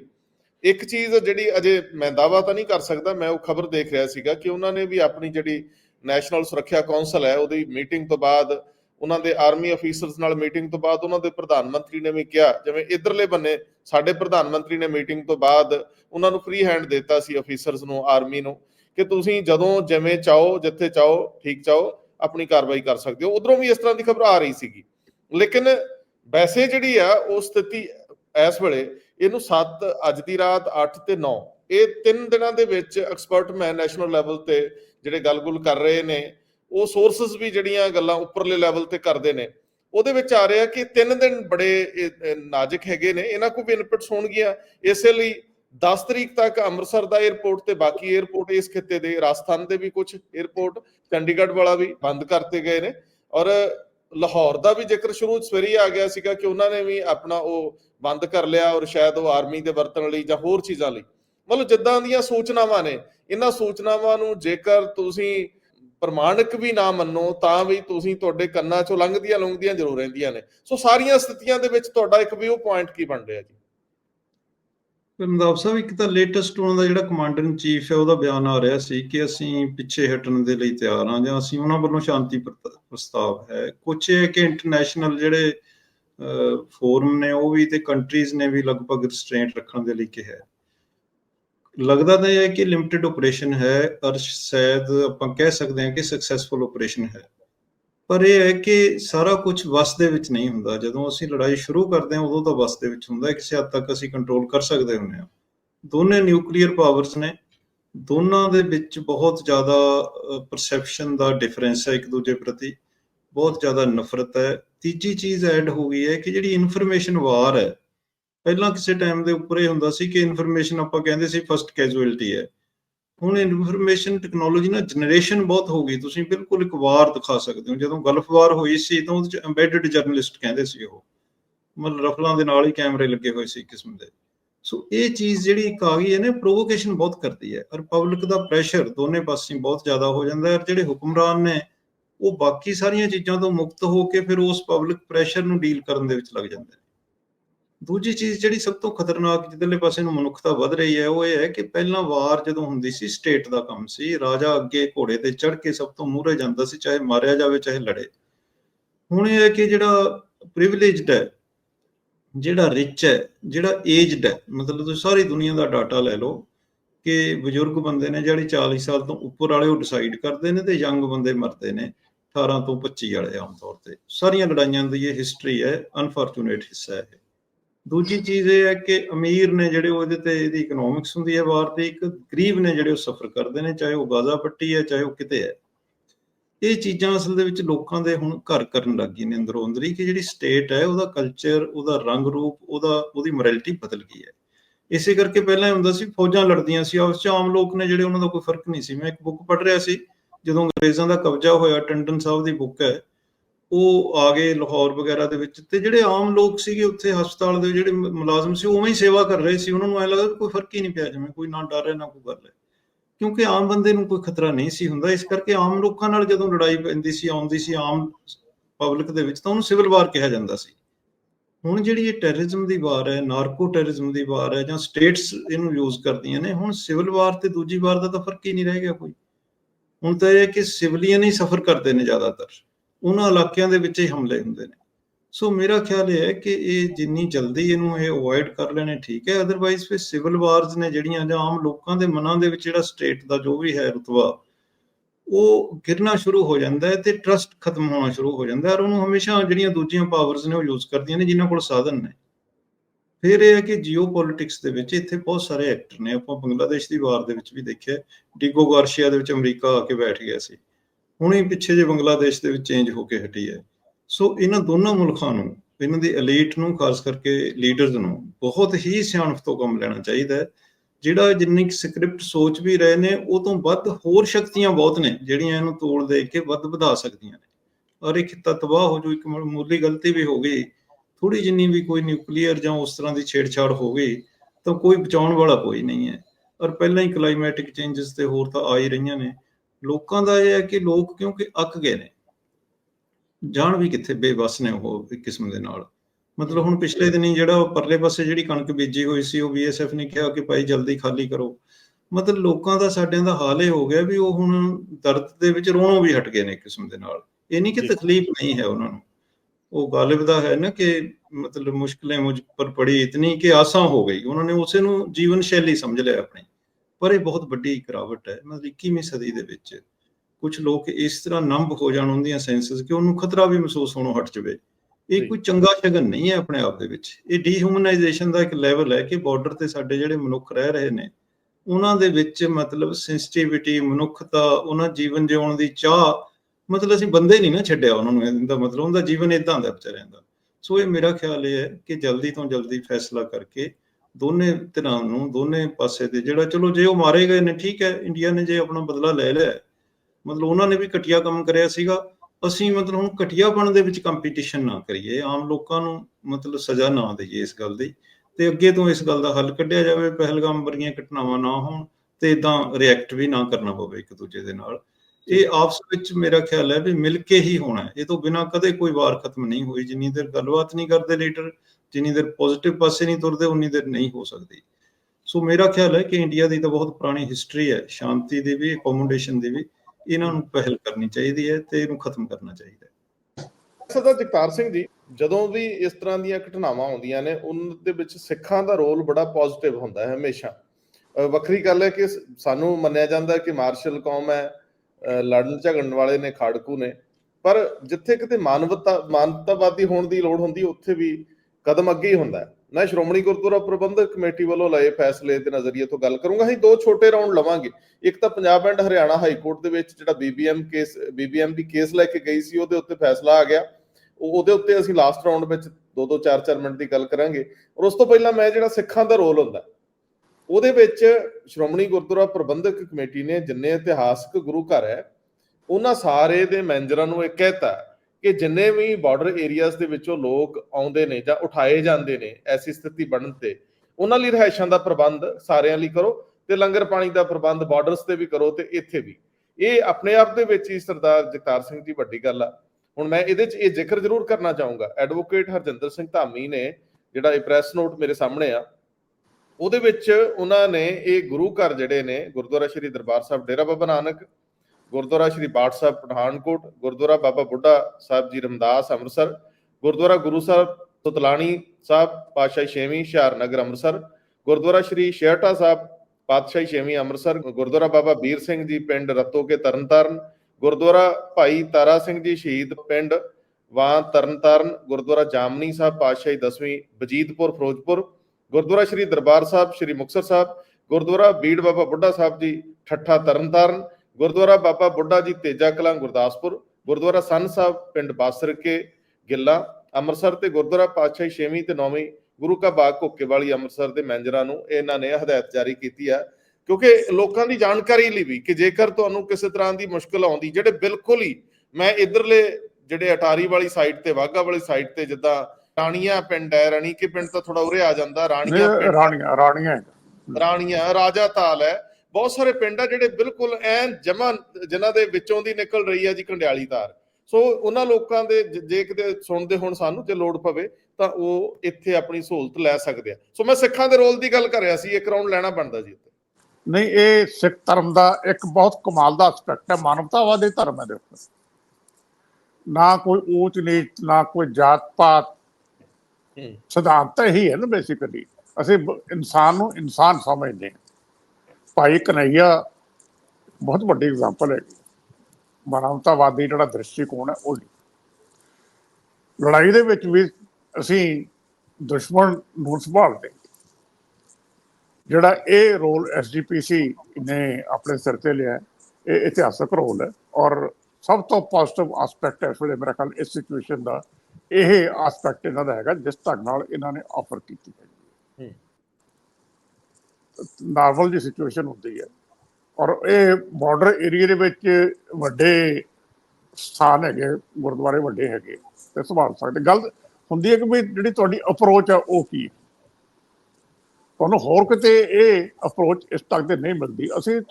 ਇੱਕ ਚੀਜ਼ ਜਿਹੜੀ ਅਜੇ ਮੈਂ ਦਾਵਾ ਤਾਂ ਨਹੀਂ ਕਰ ਸਕਦਾ, ਮੈਂ ਉਹ ਖਬਰ ਦੇਖ ਰਿਹਾ ਸੀਗਾ ਕਿ ਉਹਨਾਂ ਨੇ ਵੀ ਆਪਣੀ ਜਿਹੜੀ ਨੈਸ਼ਨਲ ਸੁਰੱਖਿਆ ਕੌਂਸਲ ਹੈ, ਉਹਦੀ ਮੀਟਿੰਗ ਤੋਂ ਬਾਅਦ ਉਹਨਾਂ ਦੇ ਆਰਮੀ ਅਫੀਸਰਸ ਨਾਲ ਮੀਟਿੰਗ ਤੋਂ ਬਾਅਦ ਉਹਨਾਂ ਦੇ ਪ੍ਰਧਾਨ ਮੰਤਰੀ ਨੇ ਵੀ ਕਿਹਾ, ਜਿਵੇਂ ਇਧਰਲੇ ਬੰਨੇ ਸਾਡੇ ਪ੍ਰਧਾਨ ਮੰਤਰੀ ਨੇ ਮੀਟਿੰਗ ਤੋਂ ਬਾਅਦ ਉਹਨਾਂ ਨੂੰ ਫ੍ਰੀ ਹੈਂਡ ਦਿੱਤਾ ਸੀ ਅਫੀਸਰਸ ਨੂੰ ਆਰਮੀ ਨੂੰ, ਕਿ ਤੁਸੀਂ ਜਦੋਂ ਜਿਵੇਂ ਚਾਹੋ, ਜਿੱਥੇ ਚਾਹੋ, ਠੀਕ ਚਾਹੋ ਆਪਣੀ ਕਾਰਵਾਈ ਕਰ ਸਕਦੇ ਹੋ। ਉਧਰੋਂ ਵੀ ਇਸ ਤਰ੍ਹਾਂ ਦੀ ਖਬਰ ਆ ਰਹੀ ਸੀਗੀ। ਲੇਕਿਨ ਵੈਸੇ ਜਿਹੜੀ ਆ, ਉਹ ਸਥਿਤੀ ਇਸ ਵੇਲੇ ਇਹਨੂੰ 7 ਅੱਜ ਦੀ ਰਾਤ 8 ਤੇ 9 ਇਹ ਤਿੰਨ ਦਿਨਾਂ ਦੇ ਵਿੱਚ ਐਕਸਪਰਟ ਮੈਂ ਨੈਸ਼ਨਲ ਲੈਵਲ ਤੇ ਜਿਹੜੇ ਗੱਲ-ਗੁਲ ਕਰ ਰਹੇ ਨੇ, ਉਹ ਸੋਰਸਸ ਵੀ ਜਿਹੜੀਆਂ ਗੱਲਾਂ ਉੱਪਰਲੇ ਲੈਵਲ ਤੇ ਕਰਦੇ ਨੇ, ਉਹਦੇ ਵਿੱਚ ਆ ਰਿਹਾ ਕਿ ਤਿੰਨ ਦਿਨ ਬੜੇ ਨਾਜ਼ੁਕ ਹੈਗੇ ਨੇ। ਇਹਨਾਂ ਕੋਲ ਵੀ ਇਨਪੁਟਸ ਹੋਣਗੀਆਂ। ਇਸੇ ਲਈ 10 ਤਰੀਕ ਤੱਕ ਅੰਮ੍ਰਿਤਸਰ ਦਾ 에어ਪੋਰਟ ਤੇ ਬਾਕੀ 에어ਪੋਰਟ ਇਸ ਖਿੱਤੇ ਦੇ, ਰਾਜਸਥਾਨ ਦੇ ਵੀ ਕੁਝ 에어ਪੋਰਟ ਚੰਡੀਗੜ੍ਹ ਵਾਲਾ ਵੀ ਬੰਦ ਕਰਤੇ ਗਏ ਨੇ। ਔਰ ਲਾਹੌਰ ਦਾ ਵੀ ਜ਼ਿਕਰ ਸ਼ੁਰੂ ਸਵੇਰੇ ਆ ਗਿਆ ਸੀਗਾ ਕਿ ਉਹਨਾਂ ਨੇ ਵੀ ਆਪਣਾ ਉਹ ਬੰਦ ਕਰ ਲਿਆ ਔਰ ਸ਼ਾਇਦ ਉਹ ਆਰਮੀ ਦੇ ਵਰਤਣ ਲਈ ਜਾਂ ਹੋਰ ਚੀਜ਼ਾਂ ਲਈ। ਮਤਲਬ ਜਿੱਦਾਂ ਦੀਆਂ ਸੂਚਨਾਵਾਂ ਨੇ, ਇਹਨਾਂ ਸੂਚਨਾਵਾਂ ਨੂੰ ਜੇਕਰ ਤੁਸੀਂ ਪ੍ਰਮਾਣਿਕ ਵੀ ਨਾ ਮੰਨੋ, ਤਾਂ ਵੀ ਤੁਸੀਂ ਤੁਹਾਡੇ ਕੰਨਾਂ ਚੋਂ ਲੰਘਦੀਆਂ ਲੰਘਦੀਆਂ ਜ਼ਰੂਰ ਰਹਿੰਦੀਆਂ ਨੇ। ਸੋ ਸਾਰੀਆਂ ਸਥਿਤੀਆਂ ਦੇ ਵਿੱਚ ਤੁਹਾਡਾ ਇੱਕ ਵਿਊ ਪੁਆਇੰਟ ਕੀ ਬਣ ਰਿਹਾ ਜੀ? ਰਮਦਾਸ ਸਾਹਿਬ, ਇੱਕ ਤਾਂ ਲੇਟੈਸਟ ਉਹਨਾਂ ਦਾ ਜਿਹੜਾ ਕਮਾਂਡਰ ਇਨ ਚੀਫ ਹੈ, ਉਹਦਾ ਬਿਆਨ ਆ ਰਿਹਾ ਸੀ ਕਿ ਅਸੀਂ ਪਿੱਛੇ ਹਟਣ ਦੇ ਲਈ ਤਿਆਰ ਹਾਂ ਜਾਂ ਅਸੀਂ ਉਹਨਾਂ ਵੱਲੋਂ ਸ਼ਾਂਤੀ ਪ੍ਰਤ- ਪ੍ਰਸਤਾਵ ਹੈ। ਕੁਝ ਇਹ ਹੈ ਕਿ ਇੰਟਰਨੈਸ਼ਨਲ ਜਿਹੜੇ ਫੋਰਮ ਨੇ, ਉਹ ਵੀ ਤੇ ਕੰਟਰੀਜ਼ ਨੇ ਵੀ ਲਗਭਗ ਰਿਸਟ੍ਰੇਂਟ ਰੱਖਣ ਦੇ ਲਈ ਕਿਹਾ ਹੈ। ਲੱਗਦਾ ਤਾਂ ਇਹ ਹੈ ਕਿ ਲਿਮਟਿਡ ਆਪਰੇਸ਼ਨ ਹੈ। ਅਰਸ਼ ਸ਼ਾਇਦ ਆਪਾਂ ਕਹਿ ਸਕਦੇ ਹਾਂ ਕਿ ਸਕਸੈਸਫੁਲ ਆਪਰੇਸ਼ਨ ਹੈ। ਪਰ ਇਹ ਹੈ ਕਿ ਸਾਰਾ ਕੁਝ ਵਸ ਦੇ ਵਿੱਚ ਨਹੀਂ ਹੁੰਦਾ। ਜਦੋਂ ਅਸੀਂ ਲੜਾਈ ਸ਼ੁਰੂ ਕਰਦੇ ਹਾਂ, ਉਦੋਂ ਤਾਂ ਵਸ ਦੇ ਵਿੱਚ ਹੁੰਦਾ। ਕਿਸੇ ਹੱਦ ਤੱਕ ਅਸੀਂ ਕੰਟਰੋਲ ਕਰ ਸਕਦੇ ਹੁੰਦੇ ਹਾਂ। ਦੋਨੇ ਨਿਊਕਲੀਅਰ ਪਾਵਰਸ ਨੇ। ਦੋਨਾਂ ਦੇ ਵਿੱਚ ਬਹੁਤ ਜ਼ਿਆਦਾ ਪਰਸੈਪਸ਼ਨ ਦਾ ਡਿਫਰੈਂਸ ਹੈ ਇੱਕ ਦੂਜੇ ਪ੍ਰਤੀ। ਬਹੁਤ ਜ਼ਿਆਦਾ ਨਫ਼ਰਤ ਹੈ। ਤੀਜੀ ਚੀਜ਼ ਐਡ ਹੋ ਗਈ ਹੈ ਕਿ ਜਿਹੜੀ ਇਨਫੋਰਮੇਸ਼ਨ ਵਾਰ ਹੈ, ਪਹਿਲਾਂ ਕਿਸੇ ਟਾਈਮ ਦੇ ਉੱਪਰ ਇਹ ਹੁੰਦਾ ਸੀ ਕਿ ਇਨਫੋਰਮੇਸ਼ਨ ਆਪਾਂ ਕਹਿੰਦੇ ਸੀ ਫਸਟ ਕੈਜੂਅਲਟੀ ਹੈ। ਹੁਣ ਇਨਫੋਰਮੇਸ਼ਨ ਟੈਕਨੋਲੋਜੀ ਨਾਲ ਜਨਰੇਸ਼ਨ ਬਹੁਤ ਹੋ ਗਈ। ਤੁਸੀਂ ਬਿਲਕੁਲ ਇੱਕ ਵਾਰ ਦਿਖਾ ਸਕਦੇ ਹੋ। ਜਦੋਂ ਗਲਫ ਵਾਰ ਹੋਈ ਸੀ, ਤਾਂ ਉਹਦੇ ਚ ਐਮਬੈਡਡ ਜਰਨਲਿਸਟ ਕਹਿੰਦੇ ਸੀ ਉਹ। ਮਤਲਬ ਰਫਲਾਂ ਦੇ ਨਾਲ ਹੀ ਕੈਮਰੇ ਲੱਗੇ ਹੋਏ ਸੀ ਕਿਸਮ ਦੇ। ਸੋ ਇਹ ਚੀਜ਼ ਜਿਹੜੀ ਇੱਕ ਆ ਗਈ ਹੈ ਨਾ ਪ੍ਰੋਵੋਕੇਸ਼ਨ ਬਹੁਤ ਕਰਦੀ ਹੈ। ਔਰ ਪਬਲਿਕ ਦਾ ਪ੍ਰੈਸ਼ਰ ਦੋਨੇ ਪਾਸੇ ਬਹੁਤ ਜ਼ਿਆਦਾ ਹੋ ਜਾਂਦਾ ਹੈ। ਔਰ ਜਿਹੜੇ ਹੁਕਮਰਾਨ ਨੇ, ਉਹ ਬਾਕੀ ਸਾਰੀਆਂ ਚੀਜ਼ਾਂ ਤੋਂ ਮੁਕਤ ਹੋ ਕੇ ਫਿਰ ਉਸ ਪਬਲਿਕ ਪ੍ਰੈਸ਼ਰ ਨੂੰ ਡੀਲ ਕਰਨ ਦੇ ਵਿੱਚ ਲੱਗ ਜਾਂਦੇ ਦੂਜੀ ਚੀਜ਼ ਜਿਹੜੀ ਸਭ ਤੋਂ ਖਤਰਨਾਕ ਜਿੱਦਲੇ ਪਾਸੇ ਨੂੰ ਮਨੁੱਖਤਾ ਵੱਧ ਰਹੀ ਹੈ, ਉਹ ਇਹ ਹੈ ਕਿ ਪਹਿਲਾਂ ਵਾਰ ਜਦੋਂ ਹੁੰਦੀ ਸੀ, ਸਟੇਟ ਦਾ ਕੰਮ ਸੀ, ਰਾਜਾ ਅੱਗੇ ਘੋੜੇ ਤੇ ਚੜ ਕੇ ਸਭ ਤੋਂ ਮੂਹਰੇ ਜਾਂਦਾ ਸੀ, ਚਾਹੇ ਮਾਰਿਆ ਜਾਵੇ, ਚਾਹੇ ਲੜੇ ਹੁਣ ਇਹ ਹੈ ਕਿ ਜਿਹੜਾ ਪ੍ਰਿਵਿਲੇਜਡ ਹੈ, ਜਿਹੜਾ ਰਿਚ ਹੈ, ਜਿਹੜਾ ਏਜਡ ਹੈ, ਮਤਲਬ ਤੁਸੀਂ ਸਾਰੀ ਦੁਨੀਆ ਦਾ ਡਾਟਾ ਲੈ ਲਓ ਕਿ ਬਜ਼ੁਰਗ ਬੰਦੇ ਨੇ ਜਿਹੜੇ 40 ਸਾਲ ਤੋਂ ਉੱਪਰ ਵਾਲੇ ਉਹ ਡਿਸਾਈਡ ਕਰਦੇ ਨੇ ਤੇ ਯੰਗ ਬੰਦੇ ਮਰਦੇ ਨੇ 18 ਤੋਂ 25 ਵਾਲੇ ਆਮ ਤੌਰ ਤੇ ਸਾਰੀਆਂ ਲੜਾਈਆਂ ਦੀ ਇਹ ਹਿਸਟਰੀ ਹੈ ਅਨਫੋਰਚੂਨੇਟ ਹਿੱਸਾ ਹੈ ਇਹ। ਦੂਜੀ ਚੀਜ਼ ਇਹ ਹੈ ਕਿ ਅਮੀਰ ਨੇ ਜਿਹੜੇ ਉਹਦੇ ਤੇ ਇਹਦੀ ਇਕਨੋਮਿਕਸ ਹੁੰਦੀ ਹੈ ਵਾਰ ਤੇ, ਇੱਕ ਗਰੀਬ ਨੇ ਜਿਹੜੇ ਉਹ ਸਫਰ ਕਰਦੇ ਨੇ, ਚਾਹੇ ਉਹ ਗਾਜ਼ਾ ਪੱਟੀ ਹੈ, ਚਾਹੇ ਉਹ ਕਿਤੇ ਹੈ। ਇਹ ਚੀਜ਼ਾਂ ਅਸਲ ਦੇ ਵਿੱਚ ਲੋਕਾਂ ਦੇ ਹੁਣ ਘਰ ਕਰਨ ਲੱਗ ਗਈਆਂ ਨੇ ਅੰਦਰੋਂ, ਅੰਦਰ ਹੀ ਕਿ ਜਿਹੜੀ ਸਟੇਟ ਹੈ, ਉਹਦਾ ਕਲਚਰ ਉਹਦਾ ਰੰਗ ਰੂਪ, ਉਹਦਾ, ਉਹਦੀ ਮੋਰੈਲਿਟੀ ਬਦਲ ਗਈ ਹੈ। ਇਸੇ ਕਰਕੇ ਪਹਿਲਾਂ ਇਹ ਹੁੰਦਾ ਸੀ, ਫੌਜਾਂ ਲੜਦੀਆਂ ਸੀ ਉਸ ਚ ਆਮ ਲੋਕ ਨੇ ਜਿਹੜੇ ਉਹਨਾਂ ਦਾ ਕੋਈ ਫ਼ਰਕ ਨਹੀਂ ਸੀ। ਮੈਂ ਇੱਕ ਬੁੱਕ ਪੜ੍ਹ ਰਿਹਾ ਸੀ, ਜਦੋਂ ਅੰਗਰੇਜ਼ਾਂ ਦਾ ਕਬਜ਼ਾ ਹੋਇਆ, ਟੰਡਨ ਸਾਹਿਬ ਦੀ ਬੁੱਕ ਹੈ ਉਹ ਆ ਗਏ ਲਾਹੌਰ ਵਗੈਰਾ ਦੇ ਵਿੱਚ ਤੇ ਜਿਹੜੇ ਆਮ ਲੋਕ ਸੀਗੇ ਉੱਥੇ ਹਸਪਤਾਲ ਦੇ ਜਿਹੜੇ ਮੁਲਾਜ਼ਮ ਸੀ, ਉਵੇਂ ਹੀ ਸੇਵਾ ਕਰ ਰਹੇ ਸੀ। ਉਹਨਾਂ ਨੂੰ ਐ ਲੱਗਦਾ ਕੋਈ ਫ਼ਰਕ ਹੀ ਨਹੀਂ ਪਿਆ ਜਿਵੇਂ, ਕੋਈ ਨਾ ਡਰ ਹੈ, ਨਾ ਕੋਈ ਗੱਲ ਹੈ। ਕਿਉਂਕਿ ਆਮ ਬੰਦੇ ਨੂੰ ਕੋਈ ਖਤਰਾ ਨਹੀਂ ਸੀ ਹੁੰਦਾ। ਇਸ ਕਰਕੇ ਆਮ ਲੋਕਾਂ ਨਾਲ ਜਦੋਂ ਲੜਾਈ ਪੈਂਦੀ ਸੀ, ਆਉਂਦੀ ਸੀ ਆਮ ਪਬਲਿਕ ਦੇ ਵਿੱਚ, ਤਾਂ ਉਹਨੂੰ ਸਿਵਲ ਵਾਰ ਕਿਹਾ ਜਾਂਦਾ ਸੀ। ਹੁਣ ਜਿਹੜੀ ਇਹ ਟੈਰਰਿਜ਼ਮ ਦੀ ਵਾਰ ਹੈ, ਨਾਰਕੋ ਟੈਰਰਿਜ਼ਮ ਦੀ ਵਾਰ ਹੈ, ਜਾਂ ਸਟੇਟਸ ਇਹਨੂੰ ਯੂਜ਼ ਕਰਦੀਆਂ ਨੇ, ਹੁਣ ਸਿਵਲ ਵਾਰ ਤੇ ਦੂਜੀ ਵਾਰ ਦਾ ਤਾਂ ਫ਼ਰਕ ਹੀ ਨਹੀਂ ਰਹਿ ਗਿਆ ਕੋਈ। ਹੁਣ ਤਾਂ ਇਹ ਕਿ ਸਿਵਲੀਅਨ ਹੀ ਸਫਰ ਕਰਦੇ ਨੇ ਜ਼ਿਆਦਾਤਰ। ਉਹਨਾਂ ਇਲਾਕਿਆਂ ਦੇ ਵਿੱਚ ਹੀ ਹਮਲੇ ਹੁੰਦੇ ਨੇ। ਸੋ ਮੇਰਾ ਖਿਆਲ ਇਹ ਹੈ ਕਿ ਇਹ ਜਿੰਨੀ ਜਲਦੀ ਇਹਨੂੰ ਇਹ ਅਵੋਇਡ ਕਰ ਲੈਣੇ ਠੀਕ ਹੈ ਅਦਰਵਾਈਜ਼ ਫਿਰ ਸਿਵਲ ਵਾਰਸ ਨੇ ਜਿਹੜੀਆਂ ਜਾਂ ਆਮ ਲੋਕਾਂ ਦੇ ਮਨਾਂ ਦੇ ਵਿੱਚ ਜਿਹੜਾ ਸਟੇਟ ਦਾ ਜੋ ਵੀ ਹੈ ਰੁਤਬਾ, ਉਹ ਗਿਰਨਾ ਸ਼ੁਰੂ ਹੋ ਜਾਂਦਾ ਹੈ ਤੇ ਟਰਸਟ ਖਤਮ ਹੋਣਾ ਸ਼ੁਰੂ ਹੋ ਜਾਂਦਾ ਹੈ ਔਰ ਉਹਨੂੰ ਹਮੇਸ਼ਾ ਜਿਹੜੀਆਂ ਦੂਜੀਆਂ ਪਾਵਰਸ ਨੇ ਉਹ ਯੂਜ਼ ਕਰਦੀਆਂ ਨੇ, ਜਿਨ੍ਹਾਂ ਕੋਲ ਸਾਧਨ ਨੇ। ਫਿਰ ਇਹ ਹੈ ਕਿ ਜੀਓਪੋਲਿਟਿਕਸ ਦੇ ਵਿੱਚ ਇੱਥੇ ਬਹੁਤ ਸਾਰੇ ਐਕਟਰ ਨੇ, ਆਪਾਂ ਬੰਗਲਾਦੇਸ਼ ਦੀ ਵਾਰ ਦੇ ਵਿੱਚ ਵੀ ਦੇਖਿਆ, ਡੀਗੋ ਗਾਰਸ਼ੀਆ ਦੇ ਵਿੱਚ ਅਮਰੀਕਾ ਆ ਕੇ ਬੈਠ ਗਿਆ ਸੀ। ਹੁਣੇ ਪਿੱਛੇ ਜੇ ਬੰਗਲਾਦੇਸ਼ ਦੇ ਵਿੱਚ ਚੇਂਜ ਹੋ ਕੇ ਹਟੀ ਹੈ। ਸੋ ਇਹਨਾਂ ਦੋਨਾਂ ਮੁਲਕਾਂ ਨੂੰ, ਇਹਨਾਂ ਦੀ ਐਲੀਟ ਨੂੰ, ਖਾਸ ਕਰਕੇ ਲੀਡਰਸ ਨੂੰ ਬਹੁਤ ਹੀ ਸਿਆਣਪ ਤੋਂ ਕੰਮ ਲੈਣਾ ਚਾਹੀਦਾ ਹੈ। ਜਿਹੜਾ ਜਿੰਨੀ ਸਕ੍ਰਿਪਟ ਸੋਚ ਵੀ ਰਹੇ ਨੇ, ਉਹ ਤੋਂ ਵੱਧ ਹੋਰ ਸ਼ਕਤੀਆਂ ਬਹੁਤ ਨੇ, ਜਿਹੜੀਆਂ ਇਹਨੂੰ ਤੋੜ ਦੇ ਕੇ ਵੱਧ ਵਧਾ ਸਕਦੀਆਂ ਨੇ। ਔਰ ਇੱਕ ਖਿੱਤਾ ਹੋ ਜੋ, ਇੱਕ ਮਾਮੂਲੀ ਗਲਤੀ ਵੀ ਹੋ ਗਈ ਥੋੜੀ ਜਿੰਨੀ ਵੀ ਕੋਈ ਨਿਊਕਲੀਅਰ ਜਾਂ ਉਸ ਤਰ੍ਹਾਂ ਦੀ ਛੇੜਛਾੜ ਹੋ ਗਈ, ਤਾਂ ਕੋਈ ਬਚਾਉਣ ਵਾਲਾ ਕੋਈ ਨਹੀਂ ਹੈ। ਔਰ ਪਹਿਲਾਂ ਹੀ ਕਲਾਈਮੈਟਿਕ ਚੇਂਜਸ ਤੇ ਹੋਰ ਤਾਂ ਆ ਹੀ ਰਹੀਆਂ ਨੇ। ਲੋਕਾਂ ਦਾ ਇਹ ਹੈ ਕਿ ਲੋਕ ਕਿਉਂਕਿ ਅੱਕ ਗਏ ਨੇ ਜਾਣ ਵੀ ਕਿੱਥੇ ਬੇਬਸ ਨੇ ਉਹ ਇੱਕ ਕਿਸਮ ਦੇ ਨਾਲ। ਮਤਲਬ ਹੁਣ ਪਿਛਲੇ ਦਿਨੀ ਜਿਹੜਾ ਪਰਲੇ ਪਾਸੇ ਜਿਹੜੀ ਕਣਕ ਬੀਜੀ ਹੋਈ ਸੀ ਉਹ ਬੀਐਸਐਫ ਨੇ ਕਿਹਾ ਕਿ ਭਾਈ ਜਲਦੀ ਖਾਲੀ ਕਰੋ। ਮਤਲਬ ਲੋਕਾਂ ਦਾ ਸਾਡਿਆਂ ਦਾ ਹਾਲ ਇਹ ਹੋ ਗਿਆ ਵੀ ਉਹ ਹੁਣ ਦਰਦ ਦੇ ਵਿੱਚ ਰੋਣੋਂ ਵੀ ਹਟ ਗਏ ਨੇ ਇੱਕ ਕਿਸਮ ਦੇ ਨਾਲ। ਇਹ ਨਹੀਂ ਕਿ। ਤਕਲੀਫ ਨਹੀਂ ਹੈ ਉਹਨਾਂ ਨੂੰ। ਉਹ ਗਾਲਿਬ ਦਾ ਹੈ ਨਾ ਕਿ ਮਤਲਬ ਮੁਸ਼ਕਲਾਂ ਮੁਝ ਪਰ ਪੜੀ ਇਤਨੀ ਕਿ ਆਸਾਂ ਹੋ ਗਈ। ਉਹਨਾਂ ਨੇ ਉਸੇ ਨੂੰ ਜੀਵਨ ਸ਼ੈਲੀ ਸਮਝ ਲਿਆ ਆਪਣੀ। ਪਰ ਇਹ ਬਹੁਤ ਵੱਡੀ ਗਿਰਾਵਟ ਹੈ ਮਤਲਬ 21ਵੀਂ ਸਦੀ ਦੇ ਵਿੱਚ। ਕੁਝ ਲੋਕ ਇਸ ਤਰ੍ਹਾਂ ਨੰਬ ਹੋ ਜਾਣ ਉਹਦੀਆਂ ਸੈਂਸਸ ਕਿ ਉਹਨੂੰ ਖਤਰਾ ਵੀ ਮਹਿਸੂਸ ਹੋਣੋਂ ਹਟ ਜਾਵੇ। ਇਹ। ਕੋਈ ਚੰਗਾ ਸ਼ਗਨ ਨਹੀਂ ਹੈ ਆਪਣੇ ਆਪ ਦੇ ਵਿੱਚ। ਇਹ ਡੀਹਿਊਮਨਾਈਜੇਸ਼ਨ ਦਾ ਇੱਕ ਲੈਵਲ ਹੈ ਕਿ ਬਾਰਡਰ ਤੇ ਸਾਡੇ ਜਿਹੜੇ ਮਨੁੱਖ ਰਹਿ ਰਹੇ ਨੇ ਉਹਨਾਂ ਦੇ ਵਿੱਚ ਮਤਲਬ ਸੈਂਸਿਟੀਵਿਟੀ ਮਨੁੱਖਤਾ ਉਹਨਾਂ ਜੀਵਨ ਜਿਉਣ ਦੀ ਚਾਹ ਮਤਲਬ ਅਸੀਂ ਬੰਦੇ ਨਹੀਂ ਨਾ ਛੱਡਿਆ ਉਹਨਾਂ ਨੂੰ ਇਹਦਾ ਮਤਲਬ ਉਹਦਾ ਜੀਵਨ ਇਦਾਂ ਦਾ ਵਿਚਾਰਿਆਂ ਦਾ। ਸੋ ਇਹ ਮੇਰਾ ਖਿਆਲ ਇਹ ਹੈ ਕਿ ਜਲਦੀ ਤੋਂ ਜਲਦੀ ਫੈਸਲਾ ਕਰਕੇ ਦੋਨੇ ਧਿਰਾਂ ਨੂੰ ਦੋਨੇ ਪਾਸੇ ਦੇ ਜਿਹੜਾ ਚਲੋ ਜੇ ਉਹ ਮਾਰੇ ਗਏ ਨੇ ਠੀਕ ਹੈ ਇੰਡੀਆ ਨੇ ਜੇ ਆਪਣਾ ਬਦਲਾ ਲੈ ਲਿਆ ਮਤਲਬ ਉਹਨਾਂ ਨੇ ਵੀ ਘਟੀਆ ਕੰਮ ਕਰਿਆ ਸੀਗਾ। ਅਸੀਂ ਮਤਲਬ ਹੁਣ ਘਟੀਆਪਣ ਦੇ ਵਿੱਚ ਕੰਪੀਟੀਸ਼ਨ ਨਾ ਕਰੀਏ ਆਮ ਲੋਕਾਂ ਨੂੰ ਮਤਲਬ ਸਜ਼ਾ ਨਾ ਦਈਏ ਇਸ ਗੱਲ ਦੀ। ਤੇ ਅੱਗੇ ਤੋਂ ਇਸ ਗੱਲ ਦਾ ਹੱਲ ਕੱਢਿਆ ਜਾਵੇ ਪਹਿਲਗਾਮ ਵਰਗੀਆਂ ਘਟਨਾਵਾਂ ਨਾ ਹੋਣ ਤੇ ਇਦਾਂ ਰਿਐਕਟ ਵੀ ਨਾ ਕਰਨਾ ਪਵੇ ਇੱਕ ਦੂਜੇ ਦੇ ਨਾਲ। ਇਹ ਆਪਸ ਵਿੱਚ ਮੇਰਾ ਖਿਆਲ ਹੈ ਵੀ ਮਿਲ ਕੇ ਹੀ ਹੋਣਾ ਹੈ। ਇਹ ਤੋਂ ਬਿਨਾ ਕਦੇ ਕੋਈ ਵਾਰ ਖਤਮ ਨਹੀਂ ਹੋਈ ਜਿੰਨੀ ਦੇਰ ਗੱਲਬਾਤ ਨਹੀਂ ਕਰਦੇ ਲੀਡਰ ਜਿੰਨੀ ਦੇਰ ਪੋਜ਼ਿਟਿਵ ਪਾਸੇ ਨਹੀਂ ਤੁਰਦੇ, ਉਨੀ ਦੇਰ ਨਹੀਂ ਹੋ ਸਕਦੀ। ਸੋ ਮੇਰਾ ਖਿਆਲ ਹੈ ਕਿ ਇੰਡੀਆ ਦੀ ਤਾਂ ਬਹੁਤ ਪੁਰਾਣੀ ਹਿਸਟਰੀ ਹੈ। ਸ਼ਾਂਤੀ ਦੀ ਵੀ ਅਕੋਮੋਡੇਸ਼ਨ ਦੀ ਵੀ, ਇਹਨਾਂ ਨੂੰ ਪਹਿਲ ਕਰਨੀ ਚਾਹੀਦੀ ਹੈ ਤੇ ਇਹਨੂੰ ਖਤਮ ਕਰਨਾ ਚਾਹੀਦਾ ਹੈ। ਸਰਦਾਰ ਜਗਤਾਰ ਸਿੰਘ ਜੀ, ਜਦੋਂ ਵੀ ਇਸ ਤਰ੍ਹਾਂ ਦੀਆਂ ਘਟਨਾਵਾਂ ਆਉਂਦੀਆਂ ਨੇ, ਉਹਨਾਂ ਦੇ ਵਿੱਚ ਸਿੱਖਾਂ ਦਾ ਰੋਲ ਬੜਾ ਪੋਜ਼ਿਟਿਵ ਹੁੰਦਾ ਹੈ ਹਮੇਸ਼ਾ। ਵੱਖਰੀ ਗੱਲ ਹੈ ਕਿ ਸਾਨੂੰ ਮੰਨਿਆ ਜਾਂਦਾ ਕਿ ਮਾਰਸ਼ਲ ਕੌਮ ਹੈ ਲੜਨ ਝਗੜਨ ਵਾਲੇ ਨੇ, ਖਾੜਕੂ ਨੇ। ਪਰ ਜਿੱਥੇ ਕਿਤੇ ਮਾਨਵਤਾ, ਮਾਨਵਤਾਵਾਦੀ ਹੋਣ ਦੀ ਲੋੜ ਹੁੰਦੀ, ਉੱਥੇ ਵੀ ਕਦਮ ਅੱਗੇ ਹੀ ਹੁੰਦਾ ਹੈ। ਮੈਂ ਸ਼੍ਰੋਮਣੀ ਗੁਰਦੁਆਰਾ ਪ੍ਰਬੰਧਕ ਕਮੇਟੀ ਵੱਲੋਂ ਲਏ ਫੈਸਲੇ ਦੇ ਨਜ਼ਰੀਏ ਤੋਂ ਗੱਲ ਕਰੂੰਗਾ। ਅਸੀਂ ਦੋ ਛੋਟੇ ਰਾਉਂਡ ਲਵਾਂਗੇ। ਇੱਕ ਤਾਂ Punjab and Haryana high court ਦੇ ਵਿੱਚ ਜਿਹੜਾ ਬੀਬੀਐਮ ਕੇਸ, ਬੀਬੀਐਮ ਦੀ ਕੇਸ ਲੈ ਕੇ ਗਈ ਸੀ, ਉਹਦੇ ਉੱਤੇ ਫੈਸਲਾ ਆ ਗਿਆ। ਉਹਦੇ ਉੱਤੇ ਅਸੀਂ ਲਾਸਟ ਰਾਉਂਡ ਵਿੱਚ 2-2 4-4 ਮਿੰਟ ਦੀ ਗੱਲ ਕਰਾਂਗੇ। ਔਰ ਉਸ ਤੋਂ ਪਹਿਲਾਂ ਮੈਂ ਜਿਹੜਾ ਸਿੱਖਾਂ ਦਾ ਰੋਲ ਹੁੰਦਾ, ਉਹਦੇ ਵਿੱਚ ਸ਼੍ਰੋਮਣੀ ਗੁਰਦੁਆਰਾ ਪ੍ਰਬੰਧਕ ਕਮੇਟੀ ਨੇ ਜਿੰਨੇ ਇਤਿਹਾਸਕ ਗੁਰੂ ਘਰ ਹੈ, ਉਹਨਾਂ ਸਾਰੇ ਦੇ ਮੈਨੇਜਰਾਂ ਨੂੰ ਇਹ ਕਹਿਤਾ ਕਿ ਜਿੰਨੇ ਵੀ ਬਾਰਡਰ ਏਰੀਆਜ਼ ਦੇ ਵਿੱਚੋਂ ਲੋਕ ਆਉਂਦੇ ਨੇ ਜਾਂ ਉਠਾਏ ਜਾਂਦੇ ਨੇ ਐਸੀ ਸਥਿਤੀ ਬਣਨ ਤੇ, ਉਹਨਾਂ ਲਈ ਰਿਹਾਇਸ਼ਾਂ ਦਾ ਪ੍ਰਬੰਧ ਸਾਰਿਆਂ ਲਈ ਕਰੋ ਤੇ ਲੰਗਰ ਪਾਣੀ ਦਾ ਪ੍ਰਬੰਧ ਬਾਰਡਰਸ ਤੇ ਵੀ ਕਰੋ ਤੇ ਇੱਥੇ ਵੀ। ਇਹ ਆਪਣੇ ਆਪ ਦੇ ਵਿੱਚ ਹੀ ਸਰਦਾਰ ਜਗਤਾਰ ਸਿੰਘ ਜੀ ਵੱਡੀ ਗੱਲ ਆ। ਹੁਣ ਮੈਂ ਇਹਦੇ 'ਚ ਇਹ ਜ਼ਿਕਰ ਜ਼ਰੂਰ ਕਰਨਾ ਚਾਹੂੰਗਾ। ਐਡਵੋਕੇਟ ਹਰਜਿੰਦਰ ਸਿੰਘ ਧਾਮੀ ਨੇ ਜਿਹੜਾ ਇਹ ਪ੍ਰੈਸ ਨੋਟ ਮੇਰੇ ਸਾਹਮਣੇ ਆ, ਉਹਦੇ ਵਿੱਚ ਉਹਨਾਂ ਨੇ ਇਹ ਗੁਰੂ ਘਰ ਜਿਹੜੇ ਨੇ ਗੁਰਦੁਆਰਾ ਸ਼੍ਰੀ ਦਰਬਾਰ ਸਾਹਿਬ ਡੇਰਾ ਬਾਬਾ ਨਾਨਕ ਗੁਰਦੁਆਰਾ ਸ਼੍ਰੀ ਬਾਟ ਸਾਹਿਬ ਪਠਾਨਕੋਟ ਗੁਰਦੁਆਰਾ ਬਾਬਾ ਬੁੱਢਾ ਸਾਹਿਬ ਜੀ ਰਮਦਾਸ ਅੰਮ੍ਰਿਤਸਰ ਗੁਰਦੁਆਰਾ ਗੁਰੂ ਸਾਹਿਬ ਤੁਤਲਾਣੀ ਸਾਹਿਬ ਪਾਤਸ਼ਾਹੀ ਛੇਵੀਂ ਹੁਸ਼ਿਆਰਨਗਰ ਅੰਮ੍ਰਿਤਸਰ ਗੁਰਦੁਆਰਾ ਸ਼੍ਰੀ ਸ਼ੇਹਟਾ ਸਾਹਿਬ ਪਾਤਸ਼ਾਹੀ ਛੇਵੀਂ ਅੰਮ੍ਰਿਤਸਰ ਗੁਰਦੁਆਰਾ ਬਾਬਾ ਵੀਰ ਸਿੰਘ ਜੀ ਪਿੰਡ ਰਤੋ ਕੇ ਤਰਨਤਾਰਨ ਗੁਰਦੁਆਰਾ ਭਾਈ ਤਾਰਾ ਸਿੰਘ ਜੀ ਸ਼ਹੀਦ ਪਿੰਡ ਵਾਂ ਤਰਨਤਾਰਨ ਗੁਰਦੁਆਰਾ ਜਾਮਨੀ ਸਾਹਿਬ ਪਾਤਸ਼ਾਹੀ ਦਸਵੀਂ ਬਜੀਤਪੁਰ ਫਿਰੋਜ਼ਪੁਰ ਗੁਰਦੁਆਰਾ ਸ਼੍ਰੀ ਦਰਬਾਰ ਸਾਹਿਬ ਸ਼੍ਰੀ ਮੁਕਤਸਰ ਸਾਹਿਬ ਗੁਰਦੁਆਰਾ ਬੀੜ ਬਾਬਾ ਬੁੱਢਾ ਸਾਹਿਬ ਜੀ ਠੱਠਾ ਤਰਨਤਾਰਨ ਗੁਰਦੁਆਰਾ ਬਾਬਾ ਬੁੱਢਾ ਜੀ ਤੇਜਾ ਕਲਾਂ ਗੁਰਦਾਸਪੁਰ ਗੁਰਦੁਆਰਾ ਸੰਨ ਸਾਹਿਬ ਪਿੰਡ ਬਾਸਰਕੇ ਗਿੱਲਾ ਅੰਮ੍ਰਿਤਸਰ ਤੇ ਗੁਰਦੁਆਰਾ ਪਾਤਸ਼ਾਹੀ ਛੇਵੀਂ ਤੇ ਨੌਵੀਂ ਗੁਰੂ ਕਾ ਬਾਗ ਘੋਕੇ ਵਾਲੀ ਅੰਮ੍ਰਿਤਸਰ ਦੇ ਮੈਨੇਜਰਾਂ ਨੂੰ ਇਹਨਾਂ ਨੇ ਹਦਾਇਤ ਜਾਰੀ ਕੀਤੀ ਹੈ ਕਿਉਂਕਿ ਲੋਕਾਂ ਦੀ ਜਾਣਕਾਰੀ ਲਈ ਵੀ ਕਿ ਜੇਕਰ ਤੁਹਾਨੂੰ ਕਿਸੇ ਤਰ੍ਹਾਂ ਦੀ ਮੁਸ਼ਕਲ ਆਉਂਦੀ ਜਿਹੜੇ ਬਿਲਕੁਲ ਹੀ ਮੈਂ ਇਧਰਲੇ ਜਿਹੜੇ ਅਟਾਰੀ ਵਾਲੀ ਸਾਈਡ ਤੇ ਵਾਗਾ ਵਾਲੀ ਸਾਈਡ ਤੇ ਜਿੱਦਾਂ ਰਾਣੀਆਂ ਪਿੰਡ ਹੈ ਰਣੀਕੇ ਪਿੰਡ ਤਾਂ ਥੋੜਾ ਉਰੇ ਆ ਜਾਂਦਾ ਰਾਣੀਆਂ ਰਾਣੀਆਂ ਰਾਣੀਆਂ। ਰਾਣੀਆਂ ਰਾਜਾ ਤਾਲ ਹੈ ਬਹੁਤ ਸਾਰੇ ਪਿੰਡ ਆ ਜਿਹੜੇ ਬਿਲਕੁਲ ਐਨ ਜਮਾ ਜਿਨ੍ਹਾਂ ਦੇ ਵਿੱਚੋਂ ਦੀ ਨਿਕਲ ਰਹੀ ਹੈ ਜੀ ਕੰਡਿਆਲੀ ਤਾਰ ਸੋ ਉਹਨਾਂ ਲੋਕਾਂ ਦੇ ਜ- ਕਿਤੇ ਸੁਣਦੇ ਹੁਣ ਸਾਨੂੰ ਜੇ ਲੋੜ ਪਵੇ ਤਾਂ ਉਹ ਇੱਥੇ ਆਪਣੀ ਸਹੂਲਤ ਲੈ ਸਕਦੇ ਆ। ਸੋ ਮੈਂ ਸਿੱਖਾਂ ਦੇ ਰੋਲ ਦੀ ਗੱਲ ਕਰ ਰਿਹਾ ਸੀ ਇੱਕ ਰਾਉਂਡ ਲੈਣਾ ਬਣਦਾ ਜੀ ਇੱਥੇ। ਨਹੀਂ ਇਹ ਸਿੱਖ ਧਰਮ ਦਾ ਇੱਕ ਬਹੁਤ ਕਮਾਲ ਦਾ ਐਸਪੈਕਟ ਹੈ ਮਾਨਵਤਾਵਾਦੀ ਧਰਮ ਹੈ ਦੇਖੋ। ਨਾ ਕੋਈ ਊਚ ਨੀਚ ਨਾ ਕੋਈ ਜਾਤ ਪਾਤ। ਹੂੰ। ਸਿਧਾਂਤ ਇਹੀ ਹੈ ਨਾ ਬੇਸਿਕਲੀ ਅਸੀਂ ਇਨਸਾਨ ਨੂੰ ਇਨਸਾਨ ਸਮਝਦੇ ਹਾਂ। ਭਾਈ ਕਨਈਆ ਬਹੁਤ ਵੱਡੀ ਐਗਜ਼ਾਮਪਲ ਹੈ ਮਾਨਵਤਾਵਾਦੀ ਜਿਹੜਾ ਦ੍ਰਿਸ਼ਟੀਕੋਣ ਹੈ ਉਹ ਲੜਾਈ ਦੇ ਵਿੱਚ ਵੀ ਅਸੀਂ ਦੁਸ਼ਮਣ ਨੂੰ ਸੰਭਾਲਦੇ। ਹਾਂ। ਜਿਹੜਾ ਇਹ ਰੋਲ ਐਸਜੀਪੀਸੀ ਨੇ ਆਪਣੇ ਸਿਰ ਤੇ ਲਿਆ ਇਹ ਇਤਿਹਾਸਕ ਰੋਲ ਹੈ ਔਰ ਸਭ ਤੋਂ ਪੋਜ਼ਿਟਿਵ ਐਸਪੈਕਟ ਹੈ ਇਸ ਵੇਲੇ ਮੇਰਾ ਖਿਆਲ ਇਸ ਸਿਚੁਏਸ਼ਨ ਦਾ। ਇਹ ਐਸਪੈਕਟ ਇਹਨਾਂ ਦਾ ਹੈਗਾ ਜਿਸ ਢੰਗ ਨਾਲ ਇਹਨਾਂ ਨੇ ਆਫਰ ਕੀਤੀ ਹੈ। ਨਾਰਮਲ ਜੀ ਸਿਚੁਏਸ਼ਨ ਹੁੰਦੀ ਹੈ। ਔਰ ਇਹ ਬਾਰਡਰ ਏਰੀਆ ਦੇ ਵਿੱਚ ਵੱਡੇ ਸਥਾਨ ਹੈਗੇ, ਗੁਰਦੁਆਰੇ ਵੱਡੇ ਹੈਗੇ, ਤੇ ਸੰਭਾਲ ਸਕਦੇ। ਗੱਲ ਹੁੰਦੀ ਹੈ ਕਿ ਵੀ ਜਿਹੜੀ ਤੁਹਾਡੀ ਅਪਰੋਚ ਹੈ ਉਹ ਕੀ ਤੁਹਾਨੂੰ ਹੋਰ ਕਿਤੇ ਇਹ ਅਪਰੋਚ ਇਸ ਤੱਕ ਤੇ ਨਹੀਂ ਮਿਲਦੀ। ਅਸੀਂ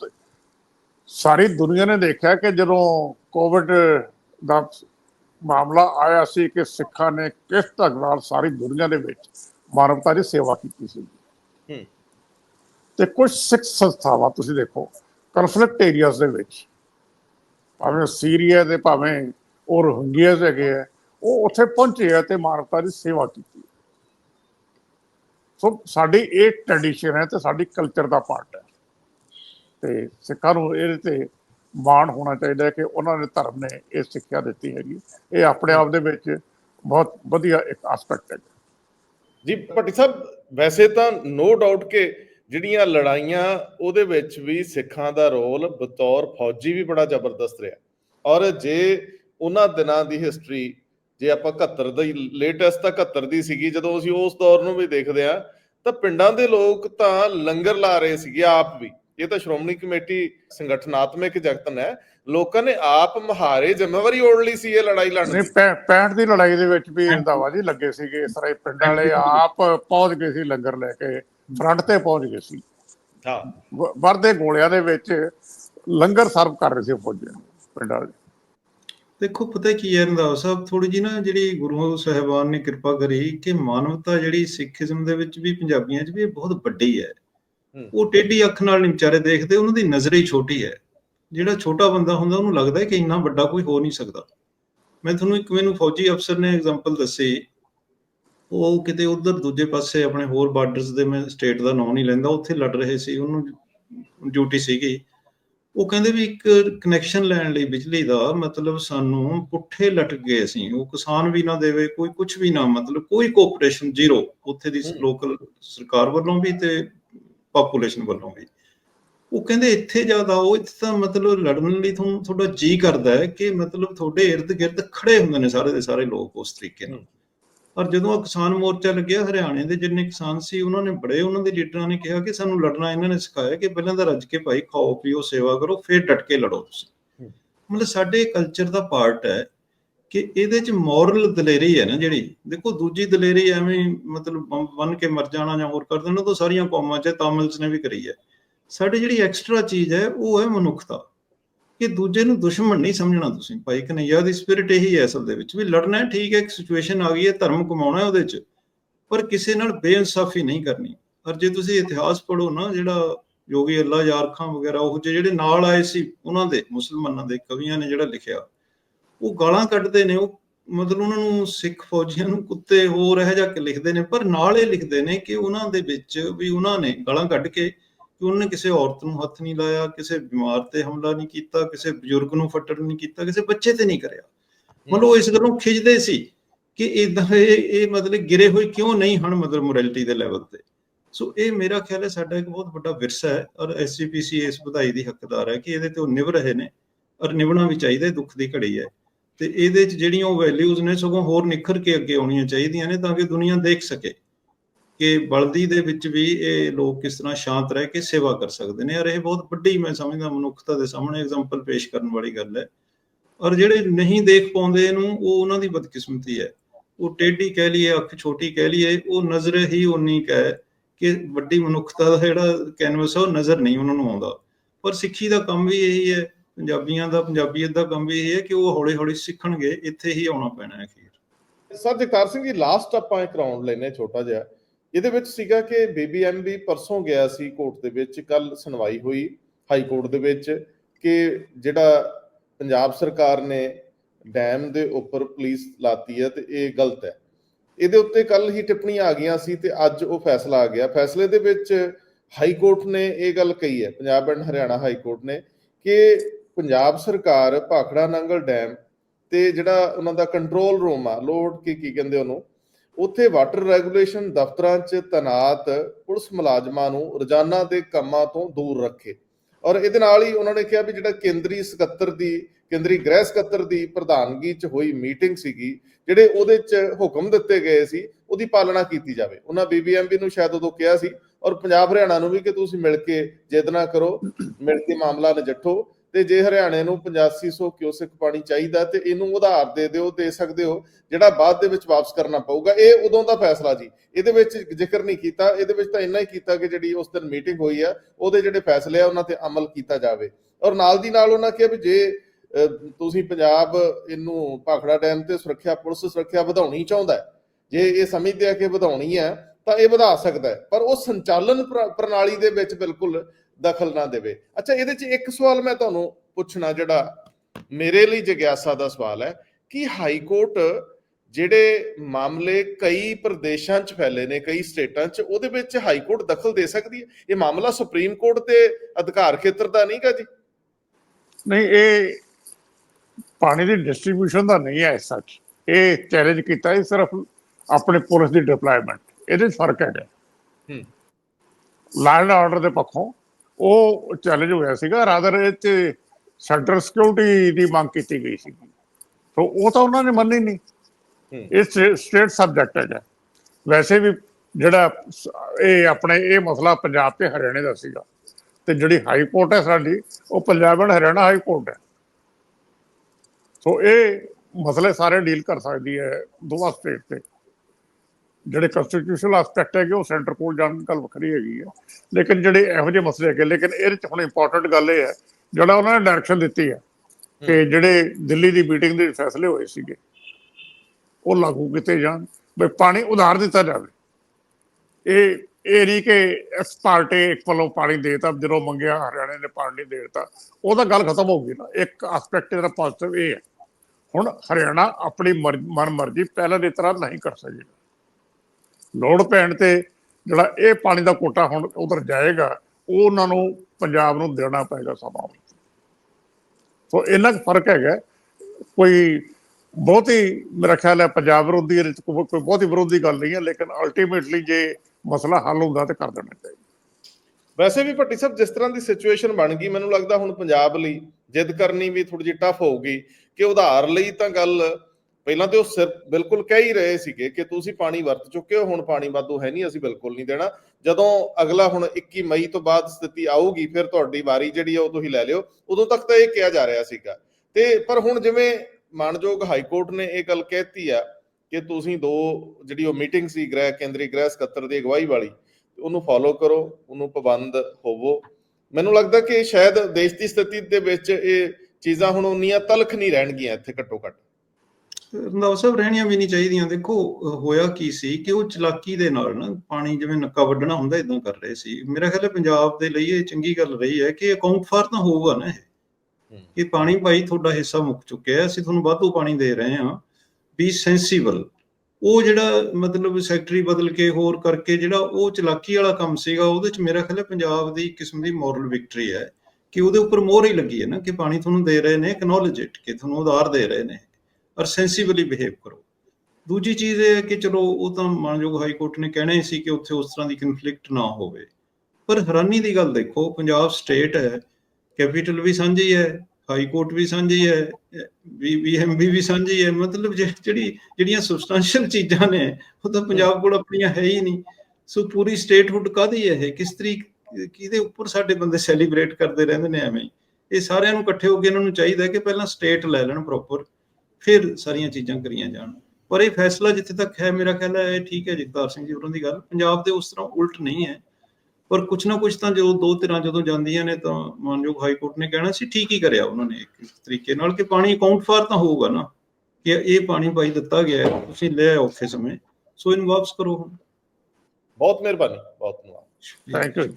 ਸਾਰੀ ਦੁਨੀਆ ਨੇ ਦੇਖਿਆ ਕਿ ਜਦੋਂ ਕੋਵਿਡ ਦਾ ਮਾਮਲਾ ਆਇਆ ਸੀ ਕਿ ਸਿੱਖਾਂ ਨੇ ਕਿਸ ਢੰਗ ਨਾਲ ਸਾਰੀ ਦੁਨੀਆ ਦੇ ਵਿੱਚ ਮਾਨਵਤਾ ਦੀ ਸੇਵਾ ਕੀਤੀ ਸੀ। ਹੂੰ। ਤੇ ਕੁਝ ਸਿੱਖ ਸੰਸਥਾਵਾਂ ਤੁਸੀਂ ਦੇਖੋ ਕਨਫਲਿਕਟ ਏਰੀਆਜ਼ ਦੇ ਵਿੱਚ। ਭਾਵੇਂ ਸੀਰੀਆ ਦੇ, ਭਾਵੇਂ ਉਹ ਰੋਹਿੰਗੀਆਜ਼ ਹੈਗੇ ਆ, ਉਹ ਉੱਥੇ ਪਹੁੰਚੇ ਆ ਤੇ ਮਾਨਵਤਾ ਦੀ ਸੇਵਾ ਕੀਤੀ। ਸੋ ਸਾਡੀ ਇਹ ਟ੍ਰੈਡੀਸ਼ਨ ਹੈ ਤੇ ਸਾਡੀ ਕਲਚਰ ਦਾ ਪਾਰਟ ਹੈ। ਤੇ ਸਿੱਖਾਂ ਨੂੰ ਇਹਦੇ ਤੇ ਮਾਣ ਹੋਣਾ ਚਾਹੀਦਾ ਹੈ ਕਿ ਉਹਨਾਂ ਨੇ ਧਰਮ ਨੇ ਇਹ ਸਿੱਖਿਆ ਦਿੱਤੀ ਹੈਗੀ। ਇਹ ਆਪਣੇ ਆਪ ਦੇ ਵਿੱਚ ਬਹੁਤ ਵਧੀਆ ਇੱਕ ਐਸਪੈਕਟ ਹੈ। ਜੀ, ਭੱਟੀ ਸਾਹਿਬ, ਵੈਸੇ ਤਾਂ ਨੋ ਡਾਊਟ ਕਿ ਜਿਹੜੀਆਂ ਲੜਾਈਆਂ ਉਹਦੇ ਵਿੱਚ ਵੀ ਸਿੱਖਾਂ ਦਾ ਰੋਲ ਬਤੌਰ ਫੌਜੀ ਵੀ ਬੜਾ ਜ਼ਬਰਦਸਤ ਰਿਹਾ। ਔਰ ਜੇ ਉਹਨਾਂ ਦਿਨਾਂ ਦੀ ਹਿਸਟਰੀ ਜੇ ਆਪਾਂ 71 ਦੀ ਲੇਟੈਸਟ ਤਾਂ 71 ਦੀ ਸੀਗੀ ਜਦੋਂ ਅਸੀਂ ਉਸ ਦੌਰ ਨੂੰ ਵੀ ਦੇਖਦੇ ਆ ਤਾਂ ਪਿੰਡਾਂ ਦੇ ਲੋਕ ਤਾਂ ਲੰਗਰ ਲਾ ਰਹੇ ਸੀਗੇ ਆਪ ਵੀ। ਇਹ ਤਾਂ ਸ਼੍ਰੋਮਣੀ ਕਮੇਟੀ ਸੰਗਠਨਾਤਮਕ ਜਗਤਨ ਹੈ ਲੋਕਾਂ ਨੇ ਆਪ ਮਹਾਰੇ ਜ਼ਿੰਮੇਵਾਰੀ ਓੜ ਲਈ ਸੀ ਇਹ ਲੜਾਈ ਲੜਨ ਨਹੀਂ ਦੀ। 65 ਦੀ ਲੜਾਈ ਦੇ ਵਿੱਚ ਵੀ ਰੰਧਾਵਾ ਜੀ ਲੱਗੇ ਸੀਗੇ ਇਸ ਤਰ੍ਹਾਂ ਪਿੰਡ ਵਾਲੇ ਆਪ ਪਹੁੰਚ ਗਏ ਸੀ ਲੰਗਰ ਲੈ ਕੇ। ਫਰੰਟ ਤੇ ਪਹੁੰਚ ਗਏ ਸੀ। ਹਾਂ। ਵਰਦੇ ਗੋਲਿਆਂ ਦੇ ਵਿੱਚ ਲੰਗਰ ਸਰਵ ਕਰ ਰਹੇ ਸੀ ਫੌਜੀ ਪਿੰਡ ਵਾਲੇ। ਦੇਖੋ ਪਤਾ ਕੀ ਹੈ ਰੰਧਾਵਾ ਸਾਹਿਬ ਥੋੜੀ ਜੀ ਨਾ ਜਿਹੜੀ ਗੁਰੂ ਸਾਹਿਬਾਨ ਨੇ ਕਿਰਪਾ ਕਰੀ ਕਿ ਮਾਨਵਤਾ ਜਿਹੜੀ ਸਿੱਖੀਜ਼ਮ ਦੇ ਵਿੱਚ ਵੀ ਪੰਜਾਬੀਆਂ 'ਚ ਵੀ ਇਹ ਬਹੁਤ ਵੱਡੀ ਹੈ। ਹੂੰ। ਉਹ ਟੇਢੀ ਅੱਖ ਨਾਲ ਨਹੀਂ ਵਿਚਾਰੇ ਦੇਖਦੇ ਉਹਨਾਂ ਦੀ ਨਜ਼ਰ ਹੀ ਛੋਟੀ ਹੈ। ਜਿਹੜਾ ਛੋਟਾ ਬੰਦਾ ਹੁੰਦਾ ਉਹਨੂੰ ਲੱਗਦਾ ਹੈ ਕਿ ਇੰਨਾ ਵੱਡਾ ਕੋਈ ਹੋ ਨਹੀਂ ਸਕਦਾ। ਮੈਂ ਤੁਹਾਨੂੰ ਇੱਕ ਮੈਨੂੰ ਫੌਜੀ ਅਫਸਰ ਨੇ ਐਗਜ਼ਾਮਪਲ ਦੱਸੀ। ਉਹ ਕਿਤੇ ਉਧਰ ਦੂਜੇ ਪਾਸੇ ਆਪਣੇ ਹੋਰ ਬਾਰਡਰਸ ਦੇ ਮੈਂ ਸਟੇਟ ਦਾ ਨਾਮ ਨਹੀਂ ਲੈਂਦਾ ਉੱਥੇ ਲੜ ਰਹੇ ਸੀ ਉਹਨੂੰ ਡਿਊਟੀ ਸੀਗੀ। ਉਹ ਕਹਿੰਦੇ ਵੀ ਇੱਕ ਕਨੈਕਸ਼ਨ ਲੈਣ ਲਈ ਬਿਜਲੀ ਦਾ ਮਤਲਬ ਸਾਨੂੰ ਪੁੱਠੇ ਲਟਕ ਗਏ ਅਸੀਂ ਉਹ ਕਿਸਾਨ ਵੀ ਨਾ ਦੇਵੇ ਕੋਈ ਕੁਝ ਵੀ ਨਾ ਮਤਲਬ ਕੋਈ ਕੋਆਪਰੇਸ਼ਨ ਜ਼ੀਰੋ ਉੱਥੇ ਦੀ। ਲੋਕਲ ਸਰਕਾਰ ਵੱਲੋਂ ਵੀ ਤੇ ਪਾਪੂਲੇਸ਼ਨ ਵੱਲੋਂ ਵੀ। ਉਹ ਕਹਿੰਦੇ ਇੱਥੇ ਜ਼ਿਆਦਾ ਉਹ ਇੱਥੇ ਤਾਂ ਮਤਲਬ ਲੜਨ ਲਈ ਤੁਹਾਨੂੰ ਤੁਹਾਡਾ ਜੀ ਕਰਦਾ ਹੈ ਕਿ ਮਤਲਬ ਤੁਹਾਡੇ ਇਰਦ ਗਿਰਦ ਖੜੇ ਹੁੰਦੇ ਨੇ ਸਾਰੇ ਦੇ ਸਾਰੇ ਲੋਕ ਉਸ ਤਰੀਕੇ ਨਾਲ। ਪਰ ਜਦੋਂ ਆ ਕਿਸਾਨ ਮੋਰਚਾ ਲੱਗਿਆ ਹਰਿਆਣੇ ਦੇ ਜਿੰਨੇ ਕਿਸਾਨ ਸੀ ਉਹਨਾਂ ਨੇ ਬੜੇ ਉਹਨਾਂ ਦੇ ਲੀਡਰਾਂ ਨੇ ਕਿਹਾ ਕਿ ਸਾਨੂੰ ਲੜਨਾ ਇਹਨਾਂ ਨੇ ਸਿਖਾਇਆ ਕਿ ਪਹਿਲਾਂ ਤਾਂ ਰੱਜ ਕੇ ਭਾਈ ਖਾਓ ਪੀਓ ਸੇਵਾ ਕਰੋ ਫਿਰ ਡਟ ਕੇ ਲੜੋ ਤੁਸੀਂ। ਮਤਲਬ ਸਾਡੇ ਕਲਚਰ ਦਾ ਪਾਰਟ ਹੈ ਕਿ ਇਹਦੇ ਚ ਮੋਰਲ ਦਲੇਰੀ ਹੈ ਨਾ ਜਿਹੜੀ। ਦੇਖੋ ਦੂਜੀ ਦਲੇਰੀ ਐਵੇਂ ਮਤਲਬ ਬੰਨ ਕੇ ਮਰ ਜਾਣਾ ਜਾਂ ਹੋਰ ਕਰ ਦੇਣਾ ਤਾਂ ਸਾਰੀਆਂ ਕੌਮਾਂ 'ਚ ਤਾਮਿਲਸ ਨੇ ਵੀ ਕਰੀ ਹੈ। ਸਾਡੀ ਜਿਹੜੀ ਐਕਸਟਰਾ ਚੀਜ਼ ਹੈ ਉਹ ਹੈ ਮਨੁੱਖਤਾ। ਕਿ ਦੂਜੇ ਨੂੰ ਦੁਸ਼ਮਣ ਨਹੀਂ ਸਮਝਣਾ ਤੁਸੀਂ। ਭਾਈ ਕਨਈਆ ਦੀ ਸਪਿਰਿਟ ਇਹੀ ਹੈ ਅਸਲ ਦੇ ਵਿੱਚ ਵੀ ਲੜਨਾ ਠੀਕ ਹੈ, ਇੱਕ ਸਿਚੁਏਸ਼ਨ ਆ ਗਈ ਹੈ, ਧਰਮ ਕਮਾਉਣਾ ਹੈ ਉਹਦੇ 'ਚ, ਪਰ ਕਿਸੇ ਨਾਲ ਬੇਇਨਸਾਫੀ ਨਹੀਂ ਕਰਨੀ। ਪਰ ਜੇ ਤੁਸੀਂ ਇਤਿਹਾਸ ਪੜ੍ਹੋ ਨਾ, ਜਿਹੜਾ ਯੋਗੀ ਅੱਲਾ ਯਾਰ ਖਾਂ ਵਗੈਰਾ, ਉਹ ਜਿਹੇ ਜਿਹੜੇ ਨਾਲ ਆਏ ਸੀ, ਉਹਨਾਂ ਦੇ, ਮੁਸਲਮਾਨਾਂ ਦੇ ਕਵੀਆਂ ਨੇ ਜਿਹੜਾ ਲਿਖਿਆ, ਉਹ ਗਾਲਾਂ ਕੱਢਦੇ ਨੇ, ਉਹ ਮਤਲਬ ਉਹਨਾਂ ਨੂੰ ਸਿੱਖ ਫੌਜੀਆਂ ਨੂੰ ਕੁੱਤੇ ਹੋਰ ਇਹ ਜਾ ਕੇ ਲਿਖਦੇ ਨੇ, ਪਰ ਨਾਲ ਇਹ ਲਿਖਦੇ ਨੇ ਕਿ ਉਹਨਾਂ ਦੇ ਵਿੱਚ ਵੀ ਉਹਨਾਂ ਨੇ ਗਾਲਾਂ ਕੱਢ ਕੇ ਕਿ ਉਹਨੇ ਕਿਸੇ ਔਰਤ ਨੂੰ ਹੱਥ ਨਹੀਂ ਲਾਇਆ, ਕਿਸੇ ਬਿਮਾਰ ਤੇ ਹਮਲਾ ਨਹੀਂ ਕੀਤਾ, ਕਿਸੇ ਬਜ਼ੁਰਗ ਨੂੰ ਫੱਟੜ ਨਹੀਂ ਕੀਤਾ, ਕਿਸੇ ਬੱਚੇ ਤੇ ਨਹੀਂ ਕਰਿਆ। ਮਤਲਬ ਇਸ ਗੱਲੋਂ ਖਿੱਚਦੇ ਸੀ ਕਿ ਇਦਾਂ ਇਹ ਇਹ ਮਤਲਬ ਗਿਰੇ ਹੋਏ ਕਿਉਂ ਨਹੀਂ ਹਨ ਮਤਲਬ ਮੋਰੈਲਿਟੀ ਦੇ ਲੈਵਲ ਤੇ? ਸੋ ਇਹ ਮੇਰਾ ਖਿਆਲ ਹੈ ਸਾਡਾ ਇੱਕ ਬਹੁਤ ਵੱਡਾ ਵਿਰਸਾ ਹੈ ਔਰ ਐਸਜੀਪੀਸੀ ਇਸ ਵਧਾਈ ਦੀ ਹੱਕਦਾਰ ਹੈ ਕਿ ਇਹਦੇ ਤੇ ਉਹ ਨਿਭ ਰਹੇ ਨੇ ਔਰ ਨਿਭਣਾ ਵੀ ਚਾਹੀਦਾ ਦੁੱਖ ਦੀ ਘੜੀ ਹੈ। ਤੇ ਇਹਦੇ ਚ ਜਿਹੜੀਆਂ ਉਹ ਵੈਲਿਊਜ਼ ਨੇ ਸਗੋਂ ਹੋਰ ਨਿਖਰ ਕੇ ਅੱਗੇ ਆਉਣੀਆਂ ਚਾਹੀਦੀਆਂ ਨੇ ਤਾਂ ਕਿ ਦੁਨੀਆ ਦੇਖ ਸਕੇ। ਕਿ ਬਲਦੀ ਦੇ ਵਿੱਚ ਵੀ ਇਹ ਲੋਕ ਕਿਸ ਤਰ੍ਹਾਂ ਸ਼ਾਂਤ ਰਹਿ ਕੇ ਸੇਵਾ ਕਰ ਸਕਦੇ ਨੇ। ਔਰ ਇਹ ਬਹੁਤ ਵੱਡੀ ਮੈਂ ਸਮਝਦਾ ਮਨੁੱਖਤਾ ਦੇ ਸਾਹਮਣੇ ਐਗਜ਼ਾਮਪਲ ਪੇਸ਼ ਕਰਨ ਵਾਲੀ ਗੱਲ ਹੈ। ਔਰ ਜਿਹੜੇ ਨਹੀਂ ਦੇਖ ਪਾਉਂਦੇ ਇਹਨੂੰ, ਉਹ ਉਹਨਾਂ ਦੀ ਬਦਕਿਸਮਤੀ ਹੈ। ਉਹ ਟੇਢੀ ਕਹਿ ਲਈਏ, ਅੱਖ ਛੋਟੀ ਕਹਿ ਲਈਏ, ਉਹ ਨਜ਼ਰ ਹੀ ਉਨੀ ਕੁ ਹੈ ਕਿ ਵੱਡੀ ਮਨੁੱਖਤਾ ਦਾ ਜਿਹੜਾ ਕੈਨਵਸ ਹੈ, ਉਹ ਨਜ਼ਰ ਨਹੀਂ ਉਹਨਾਂ ਨੂੰ ਆਉਂਦਾ। ਪਰ ਸਿੱਖੀ ਦਾ ਕੰਮ ਵੀ ਇਹੀ ਹੈ, ਪੰਜਾਬੀਆਂ ਦਾ, ਪੰਜਾਬੀਅਤ ਦਾ ਕੰਮ ਵੀ ਇਹ ਹੈ ਕਿ ਉਹ ਹੌਲੀ ਹੌਲੀ ਸਿੱਖਣਗੇ, ਇੱਥੇ ਹੀ ਆਉਣਾ ਪੈਣਾ ਹੈ ਅਖੀਰ। ਸਰ ਜਗਤਾਰ ਸਿੰਘ ਜੀ ਲਾਸਟ ਆਪਾਂ ਇੱਕ ਰਾਉਂਡ ਲੈਨੇ ਛੋਟਾ ਜਿਹਾ। ਇਹਦੇ ਵਿੱਚ ਸੀਗਾ ਕਿ ਬੀਬੀ ਵੀ ਪਰਸੋਂ ਗਿਆ ਸੀ ਕੋਰਟ ਦੇ ਵਿੱਚ ਕੱਲ ਸੁਣਵਾਈ ਹੋਈ ਹਾਈ ਕੋਰਟ ਦੇ ਵਿੱਚ ਕਿ ਜਿਹੜਾ ਪੰਜਾਬ ਸਰਕਾਰ ਨੇ ਡੈਮ ਦੇ ਉੱਪਰ ਪੁਲਿਸ ਲਾਤੀ ਹੈ ਤੇ ਇਹ ਗਲਤ ਹੈ। ਇਹਦੇ ਉੱਤੇ ਕੱਲ ਹੀ ਟਿੱਪਣੀਆਂ ਆ ਗਈਆਂ ਸੀ ਤੇ ਅੱਜ ਉਹ ਫੈਸਲਾ ਆ ਗਿਆ। ਫੈਸਲੇ ਦੇ ਵਿੱਚ ਹਾਈ ਕੋਰਟ ਨੇ ਇਹ ਗੱਲ ਕਹੀ ਹੈ, Punjab and Haryana high court ਨੇ, ਕਿ ਪੰਜਾਬ ਸਰਕਾਰ ਭਾਖੜਾ ਨੰਗਲ ਡੈਮ ਤੇ ਜਿਹੜਾ ਉਹਨਾਂ ਦਾ ਕੰਟਰੋਲ ਰੂਮ ਆ ਲੋਡ ਕੀ ਕੀ ਕਹਿੰਦੇ ਉਹਨੂੰ ਉੱਥੇ ਵਾਟਰ ਰੈਗੂਲੇਸ਼ਨ ਦਫ਼ਤਰਾਂ 'ਚ ਤਨਾਤ ਪੁਲਿਸ ਮੁਲਾਜ਼ਮਾਂ ਨੂੰ ਰੋਜ਼ਾਨਾ ਦੇ ਕੰਮਾਂ ਤੋਂ ਦੂਰ ਰੱਖੇ। ਔਰ ਇਹਦੇ ਨਾਲ ਹੀ ਉਹਨਾਂ ਨੇ ਕਿਹਾ ਵੀ ਜਿਹੜਾ ਕੇਂਦਰੀ ਸਕੱਤਰ ਦੀ, ਕੇਂਦਰੀ ਗ੍ਰਹਿ ਸਕੱਤਰ ਦੀ ਪ੍ਰਧਾਨਗੀ 'ਚ ਹੋਈ ਮੀਟਿੰਗ ਸੀਗੀ, ਜਿਹੜੇ ਉਹਦੇ 'ਚ ਹੁਕਮ ਦਿੱਤੇ ਗਏ ਸੀ, ਉਹਦੀ ਪਾਲਣਾ ਕੀਤੀ ਜਾਵੇ। ਉਹਨਾਂ ਬੀਬੀਐਮਬੀ ਨੂੰ ਸ਼ਾਇਦ ਉਦੋਂ ਕਿਹਾ ਸੀ, ਔਰ ਪੰਜਾਬ ਹਰਿਆਣਾ ਨੂੰ ਵੀ ਕਿ ਤੁਸੀਂ ਮਿਲ ਕੇ ਜਿੱਦ ਕਰੋ, ਮਿਲ ਕੇ ਮਾਮਲਾ ਨਜਿੱਠੋ। ਤੇ ਜੇ ਹਰਿਆਣੇ ਨੂੰ 8500 ਕਿਊਸਿਕ ਪਾਣੀ ਚਾਹੀਦਾ ਤੇ ਇਹਨੂੰ ਉਧਾਰ ਦੇ ਦਿਓ, ਦੇ ਸਕਦੇ ਹੋ, ਜਿਹੜਾ ਬਾਅਦ ਦੇ ਵਿੱਚ ਵਾਪਸ ਕਰਨਾ ਪਊਗਾ, ਇਹ ਉਦੋਂ ਦਾ ਫੈਸਲਾ ਜੀ। ਇਹਦੇ ਵਿੱਚ ਜ਼ਿਕਰ ਨਹੀਂ ਕੀਤਾ, ਇਹਦੇ ਵਿੱਚ ਤਾਂ ਇੰਨਾ ਹੀ ਕੀਤਾ ਕਿ ਜਿਹੜੀ ਉਸ ਦਿਨ ਮੀਟਿੰਗ ਹੋਈ ਆ, ਉਹਦੇ ਜਿਹੜੇ ਫੈਸਲੇ ਆ, ਉਹਨਾਂ ਤੇ ਅਮਲ ਕੀਤਾ ਜਾਵੇ। ਔਰ ਨਾਲ ਦੀ ਨਾਲ ਉਹਨਾਂ ਕਿਹਾ ਵੀ ਜੇ ਤੁਸੀਂ ਪੰਜਾਬ ਇਹਨੂੰ ਭਾਖੜਾ ਡੈਮ ਤੇ ਸੁਰੱਖਿਆ, ਪੁਲਿਸ ਸੁਰੱਖਿਆ ਵਧਾਉਣੀ ਚਾਹੁੰਦਾ ਜੇ ਇਹ ਸਮਝਦੇ ਆ ਕਿ ਵਧਾਉਣੀ ਹੈ, ਤਾਂ ਇਹ ਵਧਾ ਸਕਦਾ ਹੈ। ਪਰ ਉਹ ਸੰਚਾਲਨ ਪ੍ਰਣਾਲੀ ਦੇ ਵਿੱਚ ਬਿਲਕੁਲ ਦਖਲ ਨਾ ਦੇਵੇ। ਅੱਛਾ ਇਹਦੇ 'ਚ ਇੱਕ ਸਵਾਲ ਮੈਂ ਤੁਹਾਨੂੰ ਪੁੱਛਣਾ ਜਿਹੜਾ ਮੇਰੇ ਲਈ ਜਿਗਿਆਸਾ ਦਾ ਸਵਾਲ ਹੈ ਕਿ ਹਾਈ ਕੋਰਟ ਜਿਹੜੇ ਮਾਮਲੇ ਕਈ ਪ੍ਰਦੇਸ਼ਾਂ 'ਚ ਫੈਲੇ ਨੇ ਕਈ ਸਟੇਟਾਂ 'ਚ ਉਹਦੇ ਵਿੱਚ ਹਾਈ ਕੋਰਟ ਦਖਲ ਦੇ ਸਕਦੀ ਹੈ? ਇਹ ਮਾਮਲਾ ਸੁਪਰੀਮ ਕੋਰਟ ਦੇ ਅਧਿਕਾਰ ਖੇਤਰ ਦਾ ਨਹੀਂਗਾ ਜੀ? ਨਹੀਂ ਇਹ ਪਾਣੀ ਦੀ ਡਿਸਟ੍ਰੀਬਿਊਸ਼ਨ ਦਾ ਨਹੀਂ ਹੈ ਸੱਚ। ਇਹ ਚੈਲੰਜ ਕੀਤਾ ਹੈ ਸਿਰਫ ਆਪਣੇ ਪੁਲਿਸ ਦੀ ਡਿਪਲੋਇਮੈਂਟ। ਇਹਦੇ 'ਚ ਫ਼ਰਕ ਹੈਗਾ। ਹੂੰ। ਲਾਅ ਆਰਡਰ ਦੇ ਪੱਖੋਂ ਉਹ ਚੈਲੰਜ ਹੋਇਆ ਸੀਗਾ ਰਾਦਰ ਇਹ ਚ ਸੈਂਟਰਲ ਸਿਕਿਉਰਿਟੀ ਦੀ ਮੰਗ ਕੀਤੀ ਗਈ ਸੀ ਸੋ ਉਹ ਤਾਂ ਉਹਨਾਂ ਨੇ ਮੰਨੀ ਨਹੀਂ। ਇਹ ਸਟੇਟ ਸਬਜੈਕਟ ਹੈ ਵੈਸੇ ਵੀ ਜਿਹੜਾ ਇਹ ਆਪਣੇ ਇਹ ਮਸਲਾ ਪੰਜਾਬ ਤੇ ਹਰਿਆਣੇ ਦਾ ਸੀਗਾ। ਤੇ ਜਿਹੜੀ ਹਾਈ ਕੋਰਟ ਹੈ ਸਾਡੀ ਉਹ Punjab and Haryana high court ਹੈ। ਸੋ ਇਹ ਮਸਲੇ ਸਾਰੇ ਡੀਲ ਕਰ ਸਕਦੀ ਹੈ ਦੋਵਾਂ ਸਟੇਟ ਤੇ। ਜਿਹੜੇ ਕਨਸਟੀਟਿਊਸ਼ਨਲ ਐਸਪੈਕਟ ਹੈਗੇ ਉਹ ਸੈਂਟਰ ਕੋਲ ਜਾਣ ਦੀ ਗੱਲ ਵੱਖਰੀ ਹੈਗੀ ਹੈ ਲੇਕਿਨ ਜਿਹੜੇ ਇਹੋ ਜਿਹੇ ਮਸਲੇ ਹੈਗੇ ਲੇਕਿਨ ਇਹਦੇ ਚ ਹੁਣ ਇੰਪੋਰਟੈਂਟ ਗੱਲ ਇਹ ਹੈ ਜਿਹੜਾ ਉਹਨਾਂ ਨੇ ਡਾਇਰੈਕਸ਼ਨ ਦਿੱਤੀ ਹੈ ਕਿ ਜਿਹੜੇ ਦਿੱਲੀ ਦੀ ਮੀਟਿੰਗ ਦੇ ਫੈਸਲੇ ਹੋਏ ਸੀਗੇ ਉਹ ਲਾਗੂ ਕੀਤੇ ਜਾਣ ਵੀ ਪਾਣੀ ਉਧਾਰ ਦਿੱਤਾ ਜਾਵੇ। ਇਹ ਇਹ ਨਹੀਂ ਕਿ ਇਸ ਪਾਰਟੀ ਇੱਕ ਵੱਲੋਂ ਪਾਣੀ ਦੇਤਾ ਜਦੋਂ ਮੰਗਿਆ ਹਰਿਆਣੇ ਨੇ ਪਾਣੀ ਦੇ ਦਿੱਤਾ ਉਹ ਤਾਂ ਗੱਲ ਖਤਮ ਹੋ ਗਈ ਨਾ। ਇੱਕ ਐਸਪੈਕਟ ਇਹਦਾ ਪੋਜ਼ਿਟਿਵ ਇਹ ਹੈ। ਹੁਣ ਹਰਿਆਣਾ ਆਪਣੀ ਮਨ ਮਰਜ਼ੀ ਪਹਿਲਾਂ ਦੀ ਤਰ੍ਹਾਂ ਨਹੀਂ ਕਰ ਸਕੇਗਾ। ਲੋੜ ਪੈਣ ਤੇ ਜਿਹੜਾ ਇਹ ਪਾਣੀ ਦਾ ਕੋਟਾ ਹੁਣ ਉਧਰ ਜਾਏਗਾ, ਉਹ ਉਹਨਾਂ ਨੂੰ ਪੰਜਾਬ ਨੂੰ ਦੇਣਾ ਪਏਗਾ ਸਮਾਂ। ਸੋ ਇਹਨਾਂ ਕੁ ਫ਼ਰਕ ਹੈਗਾ। ਕੋਈ ਬਹੁਤ ਹੀ ਮੇਰਾ ਖਿਆਲ ਹੈ ਪੰਜਾਬ ਵਿਰੋਧੀ ਇਹਦੇ ਚ ਕੋਈ ਬਹੁਤ ਹੀ ਵਿਰੋਧੀ ਗੱਲ ਨਹੀਂ ਹੈ, ਲੇਕਿਨ ਅਲਟੀਮੇਟਲੀ ਜੇ ਮਸਲਾ ਹੱਲ ਹੁੰਦਾ ਤੇ ਕਰ ਦੇਣਾ ਚਾਹੀਦਾ। ਵੈਸੇ ਵੀ ਭੱਟੀ ਸਾਹਿਬ, ਜਿਸ ਤਰ੍ਹਾਂ ਦੀ ਸਿਚੁਏਸ਼ਨ ਬਣ ਗਈ, ਮੈਨੂੰ ਲੱਗਦਾ ਹੁਣ ਪੰਜਾਬ ਲਈ ਜਿੱਦ ਕਰਨੀ ਵੀ ਥੋੜੀ ਜਿਹੀ ਟਫ ਹੋਊਗੀ ਕਿ ਉਧਾਰ ਲਈ ਤਾਂ ਗੱਲ ਪਹਿਲਾਂ ਤੇ ਉਹ ਸਿਰ ਬਿਲਕੁਲ ਕਹਿ ਹੀ ਰਹੇ ਸੀਗੇ ਕਿ ਤੁਸੀਂ ਪਾਣੀ ਵਰਤ ਚੁੱਕੇ ਹੋ, ਹੁਣ ਪਾਣੀ ਵਾਧੂ ਹੈ ਨਹੀਂ, ਅਸੀਂ ਬਿਲਕੁਲ ਨਹੀਂ ਦੇਣਾ। ਜਦੋਂ ਅਗਲਾ ਹੁਣ 21 ਮਈ ਤੋਂ ਬਾਅਦ ਸਥਿਤੀ ਆਊਗੀ, ਫਿਰ ਤੁਹਾਡੀ ਵਾਰੀ ਜਿਹੜੀ ਆ ਉਹ ਤੁਸੀਂ ਲੈ ਲਿਓ। ਉਦੋਂ ਤੱਕ ਤਾਂ ਇਹ ਕਿਹਾ ਜਾ ਰਿਹਾ ਸੀਗਾ। ਤੇ ਪਰ ਹੁਣ ਜਿਵੇਂ ਮਾਨਯੋਗ ਹਾਈ ਕੋਰਟ ਨੇ ਇਹ ਗੱਲ ਕਹਿਤੀ ਆ ਕਿ ਤੁਸੀਂ ਦੋ ਜਿਹੜੀ ਉਹ ਮੀਟਿੰਗ ਸੀ ਗ੍ਰਹਿ, ਕੇਂਦਰੀ ਗ੍ਰਹਿ ਸਕੱਤਰ ਦੀ ਅਗਵਾਈ ਵਾਲੀ, ਉਹਨੂੰ ਫੋਲੋ ਕਰੋ, ਉਹਨੂੰ ਪਾਬੰਦ ਹੋਵੋ। ਮੈਨੂੰ ਲੱਗਦਾ ਕਿ ਸ਼ਾਇਦ ਦੇਸ਼ ਦੀ ਸਥਿਤੀ ਦੇ ਵਿੱਚ ਇਹ ਚੀਜ਼ਾਂ ਹੁਣ ਉਨੀਆਂ ਤਲਖ ਨਹੀਂ ਰਹਿਣਗੀਆਂ ਇੱਥੇ ਘੱਟੋ ਘੱਟ। ਰੰਧਾਵਾ ਸਾਹਿਬ ਰਹਿਣੀਆਂ ਵੀ ਨਹੀਂ ਚਾਹੀਦੀਆਂ। ਦੇਖੋ ਹੋਇਆ ਕੀ ਸੀ ਕਿ ਉਹ ਚਲਾਕੀ ਦੇ ਨਾਲ ਨਾ ਪਾਣੀ ਜਿਵੇਂ ਨੱਕਾ ਵੱਢਣਾ ਹੁੰਦਾ ਇਦਾਂ ਕਰ ਰਹੇ ਸੀ। ਮੇਰਾ ਖਿਆਲ ਹੈ ਪੰਜਾਬ ਦੇ ਲਈ ਇਹ ਚੰਗੀ ਗੱਲ ਰਹੀ ਹੈ ਕਿ ਅਕਾਊਂਟ ਫਾਰ ਤਾਂ ਹੋਊਗਾ ਨਾ ਇਹ। ਕਿ ਪਾਣੀ ਭਾਈ ਤੁਹਾਡਾ ਹਿੱਸਾ ਮੁੱਕ ਚੁੱਕਿਆ ਅਸੀਂ ਤੁਹਾਨੂੰ ਵਾਧੂ ਪਾਣੀ ਦੇ ਰਹੇ ਹਾਂ। ਬੀ ਸੈਂਸੀਬਲ ਉਹ ਜਿਹੜਾ ਮਤਲਬ ਸੈਕਟਰੀ ਬਦਲ ਕੇ ਹੋਰ ਕਰਕੇ ਜਿਹੜਾ ਉਹ ਚਲਾਕੀ ਵਾਲਾ ਕੰਮ ਸੀਗਾ ਉਹਦੇ ਚ ਮੇਰਾ ਖਿਆਲ ਹੈ ਪੰਜਾਬ ਦੀ ਕਿਸਮ ਦੀ ਮੋਰਲ ਵਿਕਟਰੀ ਹੈ। ਕਿ ਉਹਦੇ ਉੱਪਰ ਮੋਹਰ ਹੀ ਲੱਗੀ ਹੈ ਨਾ ਕਿ ਪਾਣੀ ਤੁਹਾਨੂੰ ਦੇ ਰਹੇ ਨੇ ਐਕਨੋਲਜ ਇਟ ਕਿ ਤੁਹਾਨੂੰ ਉਧਾਰ ਦੇ ਰਹੇ ਨੇ। ਔਰ ਸੈਂਸੀਬਲੀ ਬਿਹੇਵ ਕਰੋ। ਦੂਜੀ ਚੀਜ਼ ਇਹ ਹੈ ਕਿ ਚਲੋ ਉਹ ਤਾਂ ਮਾਨਯੋਗ ਹਾਈ ਕੋਰਟ ਨੇ ਕਹਿਣਾ ਹੀ ਸੀ ਕਿ ਉੱਥੇ ਉਸ ਤਰ੍ਹਾਂ ਦੀ ਕਨਫਲਿਕਟ ਨਾ ਹੋਵੇ। ਪਰ ਹੈਰਾਨੀ ਦੀ ਗੱਲ ਦੇਖੋ, ਪੰਜਾਬ ਸਟੇਟ ਹੈ ਕੈਪੀਟਲ ਵੀ ਸਾਂਝੀ ਹੈ, ਹਾਈ ਕੋਰਟ ਵੀ ਸਾਂਝੀ ਹੈ, ਵੀ ਵੀ ਸਾਂਝੀ ਹੈ। ਮਤਲਬ ਜੇ- ਜਿਹੜੀ, ਜਿਹੜੀਆਂ ਸਬਸਟੈਂਸ਼ੀਅਲ ਚੀਜ਼ਾਂ ਨੇ, ਉਹ ਤਾਂ ਪੰਜਾਬ ਕੋਲ ਆਪਣੀਆਂ ਹੈ ਹੀ ਨਹੀਂ। ਸੋ ਪੂਰੀ ਸਟੇਟਹੁੱਡ ਕਾਦੀ ਹੈ ਇਹ? ਕਿਸ ਤਰੀਕ, ਕਿਹਦੇ ਉੱਪਰ ਸਾਡੇ ਬੰਦੇ ਸੈਲੀਬ੍ਰੇਟ ਕਰਦੇ ਰਹਿੰਦੇ ਨੇ ਐਵੇਂ ਇਹ ਸਾਰਿਆਂ ਨੂੰ ਇਕੱਠੇ ਹੋ ਕੇ ਇਹਨਾਂ ਨੂੰ ਚਾਹੀਦਾ ਕਿ ਪਹਿਲਾਂ ਸਟੇਟ ਲੈ ਲੈਣ ਪ੍ਰੋਪਰ ਫਿਰ ਸਾਰੀਆਂ ਚੀਜ਼ਾਂ ਕਰੀਆਂ ਜਾਣ। ਪਰ ਇਹ ਫੈਸਲਾ ਜਿੱਥੇ ਤੱਕ ਹੈ ਮੇਰਾ ਖਿਆਲ ਹੈ ਇਹ ਠੀਕ ਹੈ ਜਗਤਾਰ ਸਿੰਘ ਜੀ ਹੋਰਾਂ ਦੀ ਗੱਲ। ਪੰਜਾਬ ਦੇ ਉਸ ਤਰ੍ਹਾਂ ਉਲਟ ਨਹੀਂ ਹੈ। ਪਰ ਕੁਛ ਨਾ ਕੁਛ ਤਾਂ ਜੋ ਦੋ ਧਿਰਾਂ ਜਦੋਂ ਜਾਂਦੀਆਂ ਨੇ ਤਾਂ ਮਾਨਯੋਗ ਹਾਈ ਕੋਰਟ ਨੇ ਕਹਿਣਾ ਸੀ ਠੀਕ ਹੀ ਕਰਿਆ ਉਹਨਾਂ ਨੇ ਇੱਕ ਤਰੀਕੇ ਨਾਲ ਕਿ ਪਾਣੀ ਅਕਾਊਂਟ ਫਾਰ ਤਾਂ ਹੋਊਗਾ ਨਾ ਕਿ ਇਹ ਪਾਣੀ ਭਾਈ ਦਿੱਤਾ ਗਿਆ ਹੈ ਤੁਸੀਂ ਲੈ ਆਓ ਔਖੇ ਸਮੇਂ। ਸੋ ਇਹਨੂੰ ਵਾਪਸ ਕਰੋ ਹੁਣ। ਬਹੁਤ ਮਿਹਰਬਾਨੀ ਬਹੁਤ ਧੰਨਵਾਦ ਥੈਂਕ ਯੂ